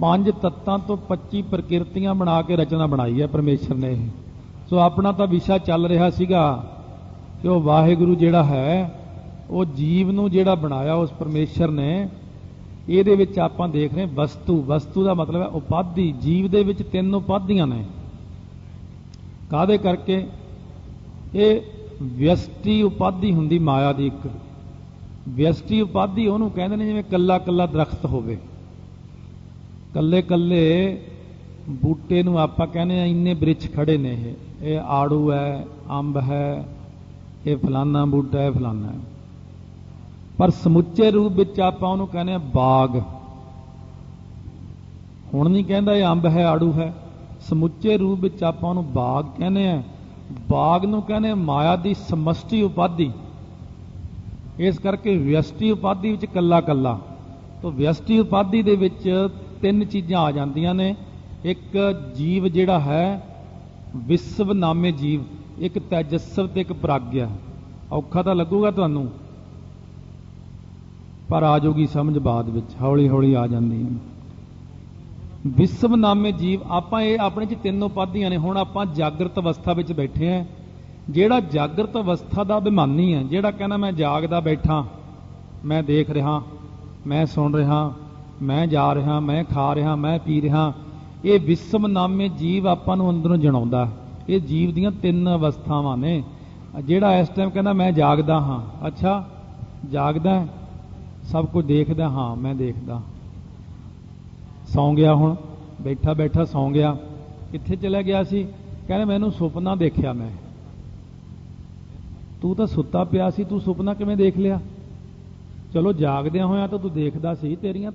ਪੰਜ ਤੱਤਾਂ ਤੋਂ 25 ਪ੍ਰਕਿਰਤੀਆਂ ਬਣਾ ਕੇ ਰਚਨਾ ਬਣਾਈ ਹੈ ਪਰਮੇਸ਼ਰ ਨੇ ਇਹ। ਸੋ ਆਪਣਾ ਤਾਂ ਵਿਸ਼ਾ ਚੱਲ ਰਿਹਾ ਸੀਗਾ ਕਿ ਉਹ ਵਾਹਿਗੁਰੂ ਜਿਹੜਾ ਹੈ ਉਹ ਜੀਵ ਨੂੰ ਜਿਹੜਾ ਬਣਾਇਆ ਉਸ ਪਰਮੇਸ਼ਰ ਨੇ, ਇਹਦੇ ਵਿੱਚ ਆਪਾਂ ਦੇਖ ਰਹੇ ਵਸਤੂ। ਵਸਤੂ ਦਾ ਮਤਲਬ ਹੈ ਉਪਾਧੀ। ਜੀਵ ਦੇ ਵਿੱਚ ਤਿੰਨ ਉਪਾਧੀਆਂ ਨੇ। ਕਾਦੇ ਕਰਕੇ? ਇਹ ਵਿਅਸਟੀ ਉਪਾਧੀ ਹੁੰਦੀ ਮਾਇਆ ਦੀ ਇੱਕ। ਵਿਅਸਟੀ ਉਪਾਧੀ ਉਹਨੂੰ ਕਹਿੰਦੇ ਨੇ ਜਿਵੇਂ ਕੱਲਾ ਕੱਲਾ ਦਰਖਤ ਹੋਵੇ। ਕੱਲੇ ਕੱਲੇ ਬੂਟੇ ਨੂੰ ਆਪਾਂ ਕਹਿੰਦੇ ਆ ਇੰਨੇ ਬ੍ਰਿਛ ਖੜੇ ਨੇ ਇਹ। ਇਹ ਆੜੂ ਹੈ, ਅੰਬ ਹੈ, ਇਹ ਫਲਾਨਾ ਬੂਟਾ ਹੈ ਫਲਾਨਾ ਹੈ। ਪਰ ਸਮੁੱਚੇ ਰੂਪ ਵਿੱਚ ਆਪਾਂ ਉਹਨੂੰ ਕਹਿੰਦੇ ਆ ਬਾਗ। ਹੁਣ ਨਹੀਂ ਕਹਿੰਦਾ ਇਹ ਅੰਬ ਹੈ, ਆੜੂ ਹੈ। ਸਮੁੱਚੇ ਰੂਪ ਵਿੱਚ ਆਪਾਂ ਉਹਨੂੰ ਬਾਗ ਕਹਿੰਦੇ ਆ ਬਾਗ ਨੂੰ ਕਹਿੰਦੇ ਮਾਇਆ ਦੀ ਸਮਸ਼ਟੀ ਉਪਾਧੀ। ਇਸ ਕਰਕੇ ਵਿਅਸਟੀ ਉਪਾਧੀ ਵਿੱਚ ਕੱਲਾ ਕੱਲਾ। ਤੋਂ ਵਿਅਸਟੀ ਉਪਾਧੀ ਦੇ ਵਿੱਚ ਤਿੰਨ ਚੀਜ਼ਾਂ ਆ ਜਾਂਦੀਆਂ ਨੇ। ਇੱਕ ਜੀਵ ਜਿਹੜਾ ਹੈ, ਵਿਸ਼ਵ ਨਾਮੇ ਜੀਵ। ਇੱਕ ਤੇਜਸਵ ਤੇ ਇੱਕ ਪ੍ਰਾਗਿਆ। ਔਖਾ ਤਾਂ ਲੱਗੂਗਾ ਤੁਹਾਨੂੰ। ਪਰ ਆ ਜਾਊਗੀ ਸਮਝ ਬਾਅਦ ਵਿੱਚ ਹੌਲੀ ਹੌਲੀ ਆ ਜਾਂਦੀ ਹੈ ਵਿਸ਼ਵ ਨਾਮੇ ਜੀਵ, ਆਪਾਂ ਇਹ ਆਪਣੇ ਚ ਤਿੰਨ ਉਪਾਧੀਆਂ ਨੇ, ਹੁਣ ਆਪਾਂ ਜਾਗਰਤ ਅਵਸਥਾ ਵਿੱਚ ਬੈਠੇ ਆ ਜਿਹੜਾ ਜਾਗਰਤ ਅਵਸਥਾ ਦਾ ਅਭਿਮਾਨੀ ਹੈ, ਜਿਹੜਾ ਕਹਿੰਦਾ ਮੈਂ ਜਾਗਦਾ ਬੈਠਾ, ਮੈਂ ਦੇਖ ਰਿਹਾ, ਮੈਂ ਸੁਣ ਰਿਹਾ, ਮੈਂ ਜਾ ਰਿਹਾ, ਮੈਂ ਖਾ ਰਿਹਾ, ਮੈਂ ਪੀ ਰਿਹਾ, ਇਹ ਵਿਸ਼ਵ ਨਾਮੇ ਜੀਵ ਆਪਾਂ ਨੂੰ ਅੰਦਰੋਂ ਜਣਾਉਂਦਾ। ਇਹ ਜੀਵ ਦੀਆਂ ਤਿੰਨ ਅਵਸਥਾਵਾਂ ਨੇ। ਜਿਹੜਾ ਇਸ ਟਾਈਮ ਕਹਿੰਦਾ ਮੈਂ ਜਾਗਦਾ ਹਾਂ, ਅੱਛਾ, ਜਾਗਦਾ ਸਭ ਕੁਝ ਦੇਖਦਾ, ਹਾਂ, ਮੈਂ ਦੇਖਦਾ। ਸੌਂ ਗਿਆ ਹੁਣ, ਬੈਠਾ ਬੈਠਾ ਸੌਂ ਗਿਆ। ਕਿੱਥੇ ਚਲਾ ਗਿਆ ਸੀ? ਕਹਿੰਦਾ, ਮੈਨੂੰ ਸੁਪਨਾ ਦੇਖਿਆ ਮੈਂ। ਤੂੰ ਤਾਂ ਸੁੱਤਾ ਪਿਆ ਸੀ, ਤੂੰ ਸੁਪਨਾ ਕਿਵੇਂ ਦੇਖ ਲਿਆ? ਚਲੋ, ਜਾਗਦਿਆਂ ਹੋਇਆਂ ਤਾਂ ਤੂੰ ਦੇਖਦਾ ਸੀ, ਤੇਰੀਆਂ